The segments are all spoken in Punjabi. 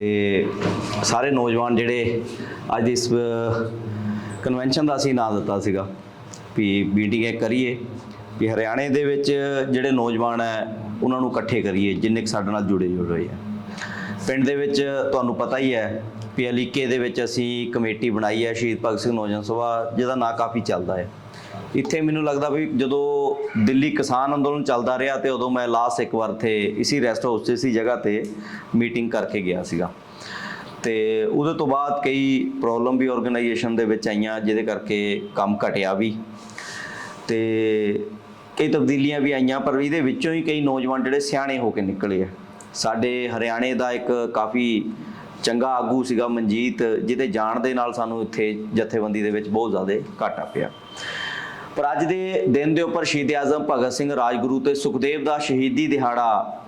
ਤੇ ਸਾਰੇ ਨੌਜਵਾਨ ਜਿਹੜੇ ਅੱਜ ਇਸ ਕਨਵੈਨਸ਼ਨ ਦਾ ਅਸੀਂ ਨਾਂ ਦਿੱਤਾ ਸੀਗਾ ਵੀ ਮੀਟਿੰਗ ਇਹ ਕਰੀਏ ਵੀ ਹਰਿਆਣੇ ਦੇ ਵਿੱਚ ਜਿਹੜੇ ਨੌਜਵਾਨ ਹੈ, ਉਹਨਾਂ ਨੂੰ ਇਕੱਠੇ ਕਰੀਏ, ਜਿੰਨੇ ਕੁ ਸਾਡੇ ਨਾਲ ਜੁੜੇ ਜੁੜੇ ਹੋਏ ਆ ਪਿੰਡ ਦੇ ਵਿੱਚ ਤੁਹਾਨੂੰ ਪਤਾ ਹੀ ਹੈ ਵੀ ਅਲੀਕੇ ਦੇ ਵਿੱਚ ਅਸੀਂ ਕਮੇਟੀ ਬਣਾਈ ਹੈ, ਸ਼ਹੀਦ ਭਗਤ ਸਿੰਘ ਨੌਜਵਾਨ ਸਭਾ, ਜਿਹਦਾ ਨਾਂ ਕਾਫੀ ਚੱਲਦਾ ਹੈ। ਇੱਥੇ ਮੈਨੂੰ ਲੱਗਦਾ ਵੀ ਜਦੋਂ ਦਿੱਲੀ ਕਿਸਾਨ ਅੰਦੋਲਨ ਚੱਲਦਾ ਰਿਹਾ ਤੇ ਉਦੋਂ ਮੈਂ ਲਾਸਟ ਇੱਕ ਵਾਰ ਥੇ ਇਸੀ ਰੈਸਟ ਹਾਊਸ 'ਚ, ਇਸੀ ਜਗ੍ਹਾ ਤੇ ਮੀਟਿੰਗ ਕਰਕੇ ਗਿਆ ਸੀਗਾ। ਤੇ ਉਹਦੇ ਤੋਂ ਬਾਅਦ ਕਈ ਪ੍ਰੋਬਲਮ ਵੀ ਆਰਗੇਨਾਈਜੇਸ਼ਨ ਦੇ ਵਿੱਚ ਆਈਆਂ, ਜਿਹਦੇ ਕਰਕੇ ਕੰਮ ਘਟਿਆ ਵੀ। ਤੇ ਕਈ ਤਬਦੀਲੀਆਂ ਵੀ ਆਈਆਂ, ਪਰ ਇਹਦੇ ਵਿੱਚੋਂ ਹੀ ਕਈ ਨੌਜਵਾਨ ਜਿਹੜੇ ਸਿਆਣੇ ਹੋ ਕੇ ਨਿਕਲੇ ਆ। ਸਾਡੇ ਹਰਿਆਣੇ ਦਾ ਇੱਕ ਕਾਫੀ ਚੰਗਾ ਆਗੂ ਸੀਗਾ ਮਨਜੀਤ, ਜਿਹਦੇ ਜਾਣ ਦੇ ਨਾਲ ਸਾਨੂੰ ਇੱਥੇ ਜਥੇਬੰਦੀ ਦੇ ਵਿੱਚ ਬਹੁਤ ਜ਼ਿਆਦਾ ਘਾਟਾ ਪਿਆ। ਪਰ ਅੱਜ ਦੇ ਦਿਨ ਦੇ ਉੱਪਰ ਸ਼ਹੀਦ ਆਜ਼ਮ, ਭਗਤ ਸਿੰਘ, ਰਾਜਗੁਰੂ ਤੇ ਸੁਖਦੇਵ ਦਾ ਸ਼ਹੀਦੀ ਦਿਹਾੜਾ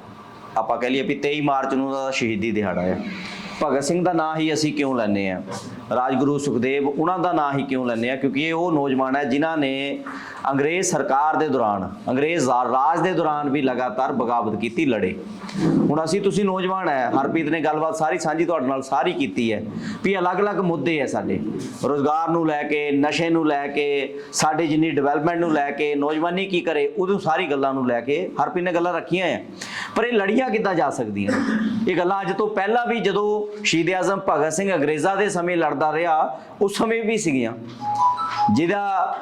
ਆਪਾਂ ਕਹਿ ਲਈਏ ਵੀ 23 ਮਾਰਚ ਨੂੰ ਦਾ ਸ਼ਹੀਦੀ ਦਿਹਾੜਾ ਹੈ। ਭਗਤ ਸਿੰਘ ਦਾ ਨਾਂ ਹੀ ਅਸੀਂ ਕਿਉਂ ਲੈਂਦੇ ਆ ਰਾਜਗੁਰੂ, ਸੁਖਦੇਵ, ਉਹਨਾਂ ਦਾ ਨਾਂ ਹੀ ਕਿਉਂ ਲੈਂਦੇ ਆ ਕਿਉਂਕਿ ਇਹ ਉਹ ਨੌਜਵਾਨ ਹੈ ਜਿਨ੍ਹਾਂ ਨੇ ਅੰਗਰੇਜ਼ ਸਰਕਾਰ ਦੇ ਦੌਰਾਨ, ਅੰਗਰੇਜ਼ ਰਾਜ ਦੇ ਦੌਰਾਨ ਵੀ ਲਗਾਤਾਰ ਬਗਾਵਤ ਕੀਤੀ ਲੜੇ। ਹੁਣ ਅਸੀਂ ਤੁਸੀਂ ਨੌਜਵਾਨ ਹੈ, ਹਰਪ੍ਰੀਤ ਨੇ ਗੱਲਬਾਤ ਸਾਰੀ ਸਾਂਝੀ ਤੁਹਾਡੇ ਨਾਲ ਸਾਰੀ ਕੀਤੀ ਹੈ ਵੀ ਅਲੱਗ-ਅਲੱਗ ਮੁੱਦੇ ਹੈ ਸਾਡੇ। ਰੋਜ਼ਗਾਰ ਨੂੰ ਲੈ ਕੇ, ਨਸ਼ੇ ਨੂੰ ਲੈ ਕੇ, ਸਾਡੇ ਜਿੰਨੀ ਡਿਵੈਲਪਮੈਂਟ ਨੂੰ ਲੈ ਕੇ, ਨੌਜਵਾਨੀ ਕੀ ਕਰੇ, ਉਦੋਂ ਸਾਰੀ ਗੱਲਾਂ ਨੂੰ ਲੈ ਕੇ ਹਰਪ੍ਰੀਤ ਨੇ ਗੱਲਾਂ ਰੱਖੀਆਂ ਹੈ ਪਰ ਇਹ ਲੜੀਆਂ ਕਿੱਦਾਂ ਜਾ ਸਕਦੀਆਂ? ਇਹ ਗੱਲਾਂ ਅੱਜ ਤੋਂ ਪਹਿਲਾਂ ਵੀ ਜਦੋਂ ਸ਼ਹੀਦ ਆਜ਼ਮ ਭਗਤ ਸਿੰਘ ਅੰਗਰੇਜ਼ਾਂ ਦੇ ਸਮੇਂ ਲੜਦਾ ਰਿਹਾ, ਉਸ ਸਮੇਂ ਵੀ ਸੀਗੀਆਂ। ਜਿਹਦਾ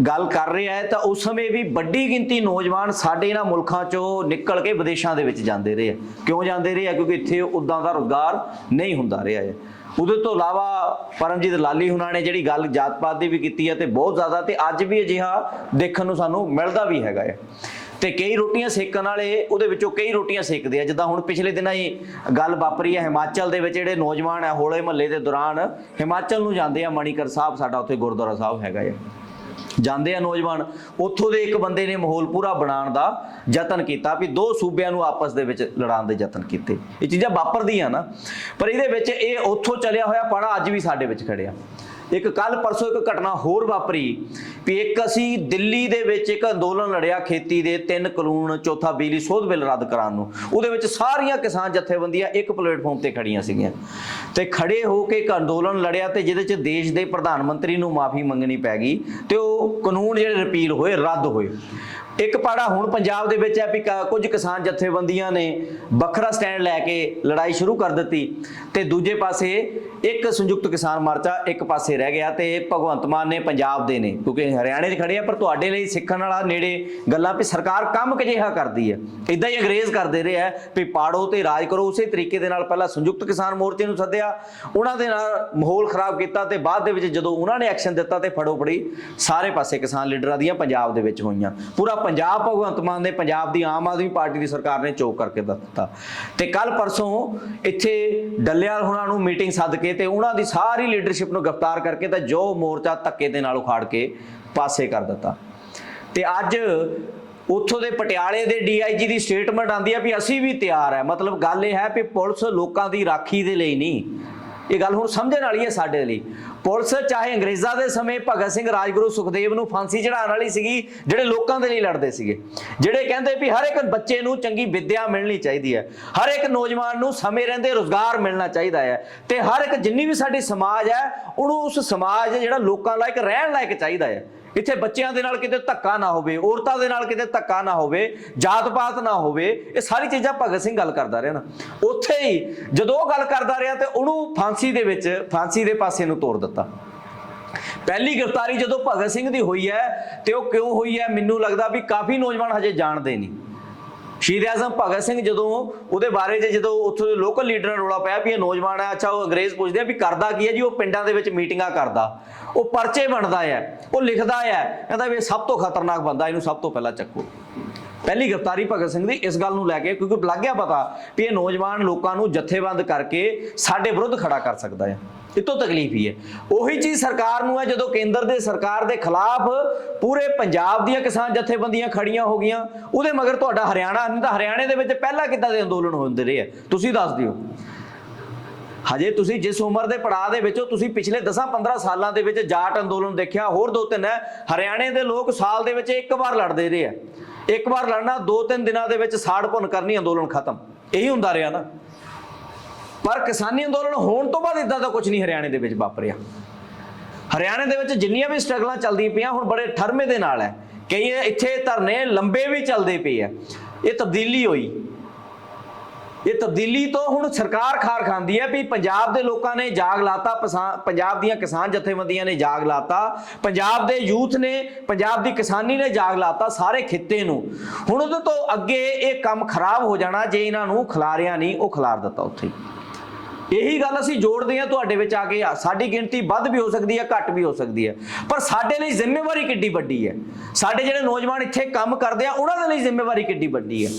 ਗੱਲ ਕਰ ਰਿਹਾ ਹੈ ਤਾਂ ਉਸ ਸਮੇਂ ਵੀ ਵੱਡੀ ਗਿਣਤੀ ਨੌਜਵਾਨ ਸਾਡੇ ਇਹਨਾਂ ਮੁਲਕਾਂ ਚੋਂ ਨਿਕਲ ਕੇ ਵਿਦੇਸ਼ਾਂ ਦੇ ਵਿੱਚ ਜਾਂਦੇ ਰਹੇ ਆ। ਕਿਉਂ ਜਾਂਦੇ ਰਹੇ ਆ? ਕਿਉਂਕਿ ਇੱਥੇ ਉਦਾਂ ਦਾ ਰੁਜ਼ਗਾਰ ਨਹੀਂ ਹੁੰਦਾ ਰਿਹਾ ਹੈ। ਉਹਦੇ ਤੋਂ ਇਲਾਵਾ ਪਰਮਜੀਤ ਲਾਲੀ ਹੁਣਾਂ ਨੇ ਜਿਹੜੀ ਗੱਲ ਜਾਤ ਪਾਤ ਦੀ ਵੀ ਕੀਤੀ ਹੈ ਤੇ ਬਹੁਤ ਜ਼ਿਆਦਾ ਤੇ ਅੱਜ ਵੀ ਅਜਿਹਾ ਦੇਖਣ ਨੂੰ ਸਾਨੂੰ ਮਿਲਦਾ ਵੀ ਹੈਗਾ ਹੈ ਤੇ ਕਈ ਰੋਟੀਆਂ ਸੇਕਣ ਵਾਲੇ ਉਹਦੇ ਵਿੱਚੋਂ ਕਈ ਰੋਟੀਆਂ ਸੇਕਦੇ ਆ। ਜਿੱਦਾਂ ਹੁਣ ਪਿਛਲੇ ਦਿਨਾਂ ਹੀ ਗੱਲ ਵਾਪਰੀ ਹੈ ਹਿਮਾਚਲ ਦੇ ਵਿੱਚ ਜਿਹੜੇ ਨੌਜਵਾਨ ਆ ਹੋਲੇ ਮਹੱਲੇ ਦੇ ਦੌਰਾਨ ਹਿਮਾਚਲ ਨੂੰ ਜਾਂਦੇ ਆ ਮਣੀਕਰ ਸਾਹਿਬ, ਸਾਡਾ ਉੱਥੇ ਗੁਰਦੁਆਰਾ ਸਾਹਿਬ ਹੈਗਾ ਹੈ ਜਾਂਦੇ ਆ ਨੌਜਵਾਨ। ਉੱਥੋਂ ਦੇ ਇੱਕ ਬੰਦੇ ਨੇ ਮਾਹੌਲ ਪੂਰਾ ਬਣਾਉਣ ਦਾ ਯਤਨ ਕੀਤਾ ਵੀ ਦੋ ਸੂਬਿਆਂ ਨੂੰ ਆਪਸ ਦੇ ਵਿੱਚ ਲੜਾਉਣ ਦੇ ਯਤਨ ਕੀਤੇ। ਇਹ ਚੀਜ਼ਾਂ ਵਾਪਰਦੀਆਂ ਨਾ। ਪਰ ਇਹਦੇ ਵਿੱਚ ਇਹ ਉੱਥੋਂ ਚੱਲਿਆ ਹੋਇਆ ਪਾੜਾ ਅੱਜ ਵੀ ਸਾਡੇ ਵਿੱਚ ਖੜਿਆ ਇੱਕ ਕੱਲ ਪਰਸੋਂ ਇੱਕ ਘਟਨਾ ਹੋਰ ਵਾਪਰੀ ਵੀ ਇੱਕ ਅਸੀਂ ਦਿੱਲੀ ਦੇ ਵਿੱਚ ਇੱਕ ਅੰਦੋਲਨ ਲੜਿਆ ਖੇਤੀ ਦੇ ਤਿੰਨ ਕਾਨੂੰਨ, ਚੌਥਾ ਬਿਜਲੀ ਸੋਧ ਬਿੱਲ ਰੱਦ ਕਰਾਉਣ ਨੂੰ। ਉਹਦੇ ਵਿੱਚ ਸਾਰੀਆਂ ਕਿਸਾਨ ਜਥੇਬੰਦੀਆਂ ਇੱਕ ਪਲੇਟਫਾਰਮ ਤੇ ਖੜੀਆਂ ਸੀਗੀਆਂ। ਤੇ ਖੜੇ ਹੋ ਕੇ ਇੱਕ ਅੰਦੋਲਨ ਲੜਿਆ ਤੇ ਜਿਹਦੇ ਚ ਦੇਸ਼ ਦੇ ਪ੍ਰਧਾਨ ਮੰਤਰੀ ਨੂੰ ਮਾਫੀ ਮੰਗਣੀ ਪੈ ਗਈ ਤੇ ਉਹ ਕਾਨੂੰਨ ਜਿਹੜੇ ਰਿਪੀਲ ਹੋਏ, ਰੱਦ ਹੋਏ। ਇੱਕ ਪਾੜਾ ਹੁਣ ਪੰਜਾਬ ਦੇ ਵਿੱਚ ਹੈ ਵੀ ਕ- ਕੁਝ ਕਿਸਾਨ ਜਥੇਬੰਦੀਆਂ ਨੇ ਵੱਖਰਾ ਸਟੈਂਡ ਲੈ ਕੇ ਲੜਾਈ ਸ਼ੁਰੂ ਕਰ ਦਿੱਤੀ ਤੇ ਦੂਜੇ ਪਾਸੇ ਇੱਕ ਸੰਯੁਕਤ ਕਿਸਾਨ ਮੋਰਚਾ ਇੱਕ ਪਾਸੇ ਰਹਿ ਗਿਆ ਤੇ ਭਗਵੰਤ ਮਾਨ ਨੇ ਪੰਜਾਬ ਦੇ ਨੇ, ਕਿਉਂਕਿ ਹਰਿਆਣੇ 'ਚ ਖੜੇ ਆ, ਪਰ ਤੁਹਾਡੇ ਲਈ ਸਿੱਖਣ ਵਾਲਾ ਨੇੜੇ ਗੱਲਾਂ ਵੀ ਸਰਕਾਰ ਕੰਮ ਕਿਜਿਹਾ ਕਰਦੀ ਹੈ। ਇਦਾਂ ਹੀ ਅੰਗਰੇਜ਼ ਕਰਦੇ ਰਿਹਾ ਵੀ ਪਾੜੋ ਤੇ ਰਾਜ ਕਰੋ, ਉਸੇ ਤਰੀਕੇ ਦੇ ਨਾਲ ਪਹਿਲਾਂ ਸੰਯੁਕਤ ਕਿਸਾਨ ਮੋਰਚੇ ਨੂੰ ਸੱਦਿਆ, ਉਹਨਾਂ ਦੇ ਨਾਲ ਮਾਹੌਲ ਖਰਾਬ ਕੀਤਾ ਤੇ ਬਾਅਦ ਦੇ ਵਿੱਚ ਜਦੋਂ ਉਹਨਾਂ ਨੇ ਐਕਸ਼ਨ ਦਿੱਤਾ ਤੇ ਫੜੋ ਫੜੀ, ਸਾਰੇ ਪਾਸੇ ਕਿਸਾਨ ਲੀਡਰਾਂ ਦੀਆਂ ਪੰਜਾਬ ਦੇ ਵਿੱਚ ਹੋਈਆਂ। ਪੂਰਾ ਪੰਜਾਬ ਭਗਵੰਤ ਮਾਨ ਨੇ ਪੰਜਾਬ ਦੀ ਆਮ ਆਦਮੀ ਪਾਰਟੀ ਦੀ ਸਰਕਾਰ ਨੇ ਚੋਕ ਕਰਕੇ ਦਿੱਤਾ। ਤੇ ਕੱਲ ਪਰਸੋਂ ਇੱਥੇ ਡੱਲੇਵਾਲ ਹੁਣਾਂ ਨੂੰ ਮੀਟਿੰਗ ਸੱਦ ਕੇ ਤੇ ਉਹਨਾਂ ਦੀ ਸਾਰੀ ਲੀਡਰਸ਼ਿਪ ਨੂੰ ਗ੍ਰਿਫਤਾਰ ਕਰਕੇ ਤਾਂ ਜੋ ਮੋਰਚਾ ਧੱਕੇ ਦੇ ਨਾਲ ਉਖਾੜ ਕੇ ਪਾਸੇ ਕਰ ਦਿੱਤਾ। ਤੇ ਅੱਜ ਉੱਥੋਂ ਦੇ ਪਟਿਆਲੇ ਦੇ ਡੀਆਈਜੀ ਦੀ ਸਟੇਟਮੈਂਟ ਆਂਦੀ ਹੈ ਵੀ ਅਸੀਂ ਵੀ ਤਿਆਰ ਹੈ ਮਤਲਬ ਗੱਲ ਇਹ ਹੈ ਵੀ ਪੁਲਿਸ ਲੋਕਾਂ ਦੀ ਰਾਖੀ ਦੇ ਲਈ ਨਹੀਂ। ਇਹ ਗੱਲ ਹੁਣ ਸਮਝਣ ਵਾਲੀ ਹੈ ਸਾਡੇ ਲਈ। ਪੁਲਿਸ ਚਾਹੇ ਅੰਗਰੇਜ਼ਾਂ ਦੇ ਸਮੇਂ ਭਗਤ ਸਿੰਘ ਰਾਜਗੁਰੂ ਸੁਖਦੇਵ ਨੂੰ ਫਾਂਸੀ ਚੜਾਉਣ ਵਾਲੀ ਸੀਗੀ, ਜਿਹੜੇ ਲੋਕਾਂ ਦੇ ਲਈ ਲੜਦੇ ਸੀਗੇ। ਜਿਹੜੇ ਕਹਿੰਦੇ ਵੀ ਹਰ ਇੱਕ ਬੱਚੇ ਨੂੰ ਚੰਗੀ ਵਿੱਦਿਆ ਮਿਲਣੀ ਚਾਹੀਦੀ ਹੈ। ਹਰ ਇੱਕ ਨੌਜਵਾਨ ਨੂੰ ਸਮੇਂ ਰਹਿੰਦੇ ਰੋਜ਼ਗਾਰ ਮਿਲਣਾ ਚਾਹੀਦਾ ਹੈ। ਤੇ ਹਰ ਇੱਕ ਜਿੰਨੀ ਵੀ ਸਾਡੀ ਸਮਾਜ ਹੈ, ਉਹਨੂੰ ਉਸ ਸਮਾਜ ਜਿਹੜਾ ਲੋਕਾਂ ਲਾਇਕ ਰਹਿਣ ਲਾਇਕ ਚਾਹੀਦਾ ਹੈ। ਇੱਥੇ ਬੱਚਿਆਂ ਦੇ ਨਾਲ ਕਿਤੇ ਧੱਕਾ ਨਾ ਹੋਵੇ, ਔਰਤਾਂ ਦੇ ਨਾਲ ਕਿਤੇ ਧੱਕਾ ਨਾ ਹੋਵੇ ਜਾਤ ਪਾਤ ਨਾ ਹੋਵੇ, ਇਹ ਸਾਰੀ ਚੀਜ਼ਾਂ ਭਗਤ ਸਿੰਘ ਗੱਲ ਕਰਦਾ ਰਿਹਾ ਨਾ। ਉੱਥੇ ਹੀ ਜਦੋਂ ਉਹ ਗੱਲ ਕਰਦਾ ਰਿਹਾ ਤੇ ਉਹਨੂੰ ਫਾਂਸੀ ਦੇ ਵਿੱਚ, ਫਾਂਸੀ ਦੇ ਪਾਸੇ ਨੂੰ ਤੋੜ ਦਿੱਤਾ। ਪਹਿਲੀ ਗ੍ਰਿਫਤਾਰੀ ਜਦੋਂ ਭਗਤ ਸਿੰਘ ਦੀ ਹੋਈ ਹੈ ਤੇ ਉਹ ਕਿਉਂ ਹੋਈ ਹੈ, ਮੈਨੂੰ ਲੱਗਦਾ ਵੀ ਕਾਫੀ ਨੌਜਵਾਨ ਹਜੇ ਜਾਣਦੇ ਨਹੀਂ। ਸ਼ਹੀਦ ਆਜ਼ਮ ਭਗਤ ਸਿੰਘ ਜਦੋਂ ਉਹਦੇ ਬਾਰੇ 'ਚ ਜਦੋਂ ਉੱਥੋਂ ਦੇ ਲੋਕਲ ਲੀਡਰਾਂ ਰੋਲਾ ਪਿਆ ਵੀ ਇਹ ਨੌਜਵਾਨ ਹੈ, ਅੱਛਾ, ਉਹ ਅੰਗਰੇਜ਼ ਪੁੱਛਦੇ ਆ ਵੀ ਕਰਦਾ ਕੀ ਹੈ ਜੀ, ਉਹ ਪਿੰਡਾਂ ਦੇ ਵਿੱਚ ਮੀਟਿੰਗਾਂ ਕਰਦਾ। ਉਹ ਪਰਚੇ ਬਣਦਾ ਹੈ, ਉਹ ਲਿਖਦਾ ਹੈ, ਕਹਿੰਦਾ ਵੀ ਸਭ ਤੋਂ ਖਤਰਨਾਕ ਬੰਦਾ, ਇਹਨੂੰ ਸਭ ਤੋਂ ਪਹਿਲਾਂ ਚੱਕੋ। ਪਹਿਲੀ ਗ੍ਰਿਫਤਾਰੀ ਭਗਤ ਸਿੰਘ ਦੀ ਇਸ ਗੱਲ ਨੂੰ ਲੈ ਕੇ, ਕਿਉਂਕਿ ਲੱਗ ਗਿਆ ਪਤਾ ਵੀ ਇਹ ਨੌਜਵਾਨ ਲੋਕਾਂ ਨੂੰ ਜਥੇਬੰਦ ਕਰਕੇ ਸਾਡੇ ਵਿਰੁੱਧ ਖੜਾ ਕਰ ਸਕਦਾ ਹੈ। ਇਹ ਤੋਂ ਤਕਲੀਫ ਹੀ ਹੈ। ਉਹੀ ਚੀਜ਼ ਸਰਕਾਰ ਨੂੰ ਹੈ, ਜਦੋਂ ਕੇਂਦਰ ਦੇ ਸਰਕਾਰ ਦੇ ਖਿਲਾਫ ਪੂਰੇ ਪੰਜਾਬ ਦੀਆਂ ਕਿਸਾਨ ਜਥੇਬੰਦੀਆਂ ਖੜੀਆਂ ਹੋ ਗਈਆਂ, ਉਹਦੇ ਮਗਰ ਤੁਹਾਡਾ ਹਰਿਆਣਾ, ਨਹੀਂ ਤਾਂ ਹਰਿਆਣੇ ਦੇ ਵਿੱਚ ਪਹਿਲਾਂ ਕਿੱਦਾਂ ਦੇ ਅੰਦੋਲਨ ਹੁੰਦੇ ਰਹੇ ਆ? ਤੁਸੀਂ ਦੱਸ ਦਿਓ। ਹਜੇ ਤੁਸੀਂ ਜਿਸ ਉਮਰ ਦੇ ਪੜਾਅ ਦੇ ਵਿੱਚ ਹੋ, ਤੁਸੀਂ ਪਿਛਲੇ 10-15 ਸਾਲਾਂ ਦੇ ਵਿੱਚ ਜਾਟ ਅੰਦੋਲਨ ਦੇਖਿਆ, ਹੋਰ ਦੋ ਤਿੰਨ ਹੈ, ਹਰਿਆਣੇ ਦੇ ਲੋਕ ਸਾਲ ਦੇ ਵਿੱਚ ਇੱਕ ਵਾਰ ਲੜਦੇ ਰਹੇ ਆ। ਇੱਕ ਵਾਰ ਲੜਨਾ, ਦੋ ਤਿੰਨ ਦਿਨਾਂ ਦੇ ਵਿੱਚ ਸਾੜ ਭੁੰਨ ਕਰਨੀ, ਅੰਦੋਲਨ ਖਤਮ। ਇਹੀ ਹੁੰਦਾ ਰਿਹਾ ਨਾ। ਪਰ ਕਿਸਾਨੀ ਅੰਦੋਲਨ ਹੋਣ ਤੋਂ ਬਾਅਦ ਇਦਾਂ ਦਾ ਕੁਝ ਨਹੀਂ ਹਰਿਆਣੇ ਦੇ ਵਿੱਚ ਵਾਪਰਿਆ। ਹਰਿਆਣੇ ਦੇ ਵਿੱਚ ਜਿੰਨੀਆਂ ਵੀ ਸਟਰਗਲਾਂ ਚੱਲਦੀਆਂ ਪਈਆਂ, ਹੁਣ ਬੜੇ ਠਰਮੇ ਦੇ ਨਾਲ ਹੈ। ਕਈ ਇੱਥੇ ਧਰਨੇ ਲੰਬੇ ਵੀ ਚੱਲਦੇ ਪਏ ਆ। ਇਹ ਤਬਦੀਲੀ ਹੋਈ। ਇਹ ਤਬਦੀਲੀ ਤੋਂ ਹੁਣ ਸਰਕਾਰ ਖਾਰ ਖਾਂਦੀ ਹੈ ਵੀ ਪੰਜਾਬ ਦੇ ਲੋਕਾਂ ਨੇ ਜਾਗ ਲਾਤਾ, ਪਸਾ- ਪੰਜਾਬ ਦੀਆਂ ਕਿਸਾਨ ਜਥੇਬੰਦੀਆਂ ਨੇ ਜਾਗ ਲਾਤਾ, ਪੰਜਾਬ ਦੇ ਯੂਥ ਨੇ, ਪੰਜਾਬ ਦੀ ਕਿਸਾਨੀ ਨੇ ਜਾਗ ਲਾਤਾ ਸਾਰੇ ਖਿੱਤੇ ਨੂੰ। ਹੁਣ ਉਹਦੇ ਤੋਂ ਅੱਗੇ ਇਹ ਕੰਮ ਖਰਾਬ ਹੋ ਜਾਣਾ ਜੇ ਇਹਨਾਂ ਨੂੰ ਖਿਲਾਰਿਆ ਨਹੀਂ ਉਹ ਖਿਲਾਰ ਦਿੱਤਾ ਉੱਥੇ। ਹੀ ਇਹੀ ਗੱਲ ਅਸੀਂ ਜੋੜਦੇ ਹਾਂ ਤੁਹਾਡੇ ਵਿੱਚ ਆ ਕੇ ਆ, ਸਾਡੀ ਗਿਣਤੀ ਵੱਧ ਵੀ ਹੋ ਸਕਦੀ ਹੈ ਘੱਟ ਵੀ ਹੋ ਸਕਦੀ ਹੈ। ਪਰ ਸਾਡੇ ਲਈ ਜ਼ਿੰਮੇਵਾਰੀ ਕਿੱਡੀ ਵੱਡੀ ਹੈ? ਸਾਡੇ ਜਿਹੜੇ ਨੌਜਵਾਨ ਇੱਥੇ ਕੰਮ ਕਰਦੇ ਆ ਉਹਨਾਂ ਦੇ ਲਈ ਜ਼ਿੰਮੇਵਾਰੀ ਕਿੱਡੀ ਵੱਡੀ ਹੈ?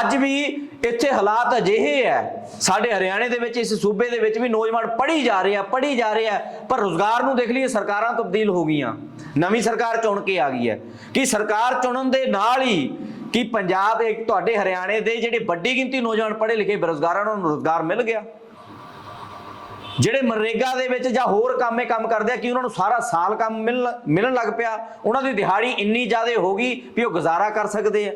ਅੱਜ ਵੀ ਇੱਥੇ ਹਾਲਾਤ ਅਜਿਹੇ ਹੈ ਸਾਡੇ ਹਰਿਆਣੇ ਦੇ ਵਿੱਚ ਇਸ ਸੂਬੇ ਦੇ ਵਿੱਚ ਵੀ ਨੌਜਵਾਨ ਪੜ੍ਹੀ ਜਾ ਰਹੇ ਆ ਪੜ੍ਹੀ ਜਾ ਰਹੇ ਆ ਪਰ ਰੋਜ਼ਗਾਰ ਨੂੰ ਦੇਖ ਲਈਏ ਸਰਕਾਰਾਂ ਤਬਦੀਲ ਹੋ ਗਈਆਂ। ਨਵੀਂ ਸਰਕਾਰ ਚੁਣ ਕੇ ਆ ਗਈ ਹੈ। ਕਿ ਸਰਕਾਰ ਚੁਣਨ ਦੇ ਨਾਲ ਹੀ ਕਿ ਪੰਜਾਬ ਇੱਕ ਤੁਹਾਡੇ ਹਰਿਆਣੇ ਦੇ ਜਿਹੜੇ ਵੱਡੀ ਗਿਣਤੀ ਨੌਜਵਾਨ ਪੜ੍ਹੇ ਲਿਖੇ ਬੇਰੁਜ਼ਗਾਰਾਂ ਨੂੰ ਰੋਜ਼ਗਾਰ ਮਿਲ ਗਿਆ? ਜਿਹੜੇ ਮਨਰੇਗਾ ਦੇ ਵਿੱਚ ਜਾਂ ਹੋਰ ਕੰਮੇ ਕੰਮ ਕਰਦੇ ਆ, ਕਿ ਉਹਨਾਂ ਨੂੰ ਸਾਰਾ ਸਾਲ ਕੰਮ ਮਿਲਣ ਮਿਲਣ ਲੱਗ ਪਿਆ? ਉਹਨਾਂ ਦੀ ਦਿਹਾੜੀ ਇੰਨੀ ਜ਼ਿਆਦਾ ਹੋ ਗਈ ਵੀ ਉਹ ਗੁਜ਼ਾਰਾ ਕਰ ਸਕਦੇ ਆ।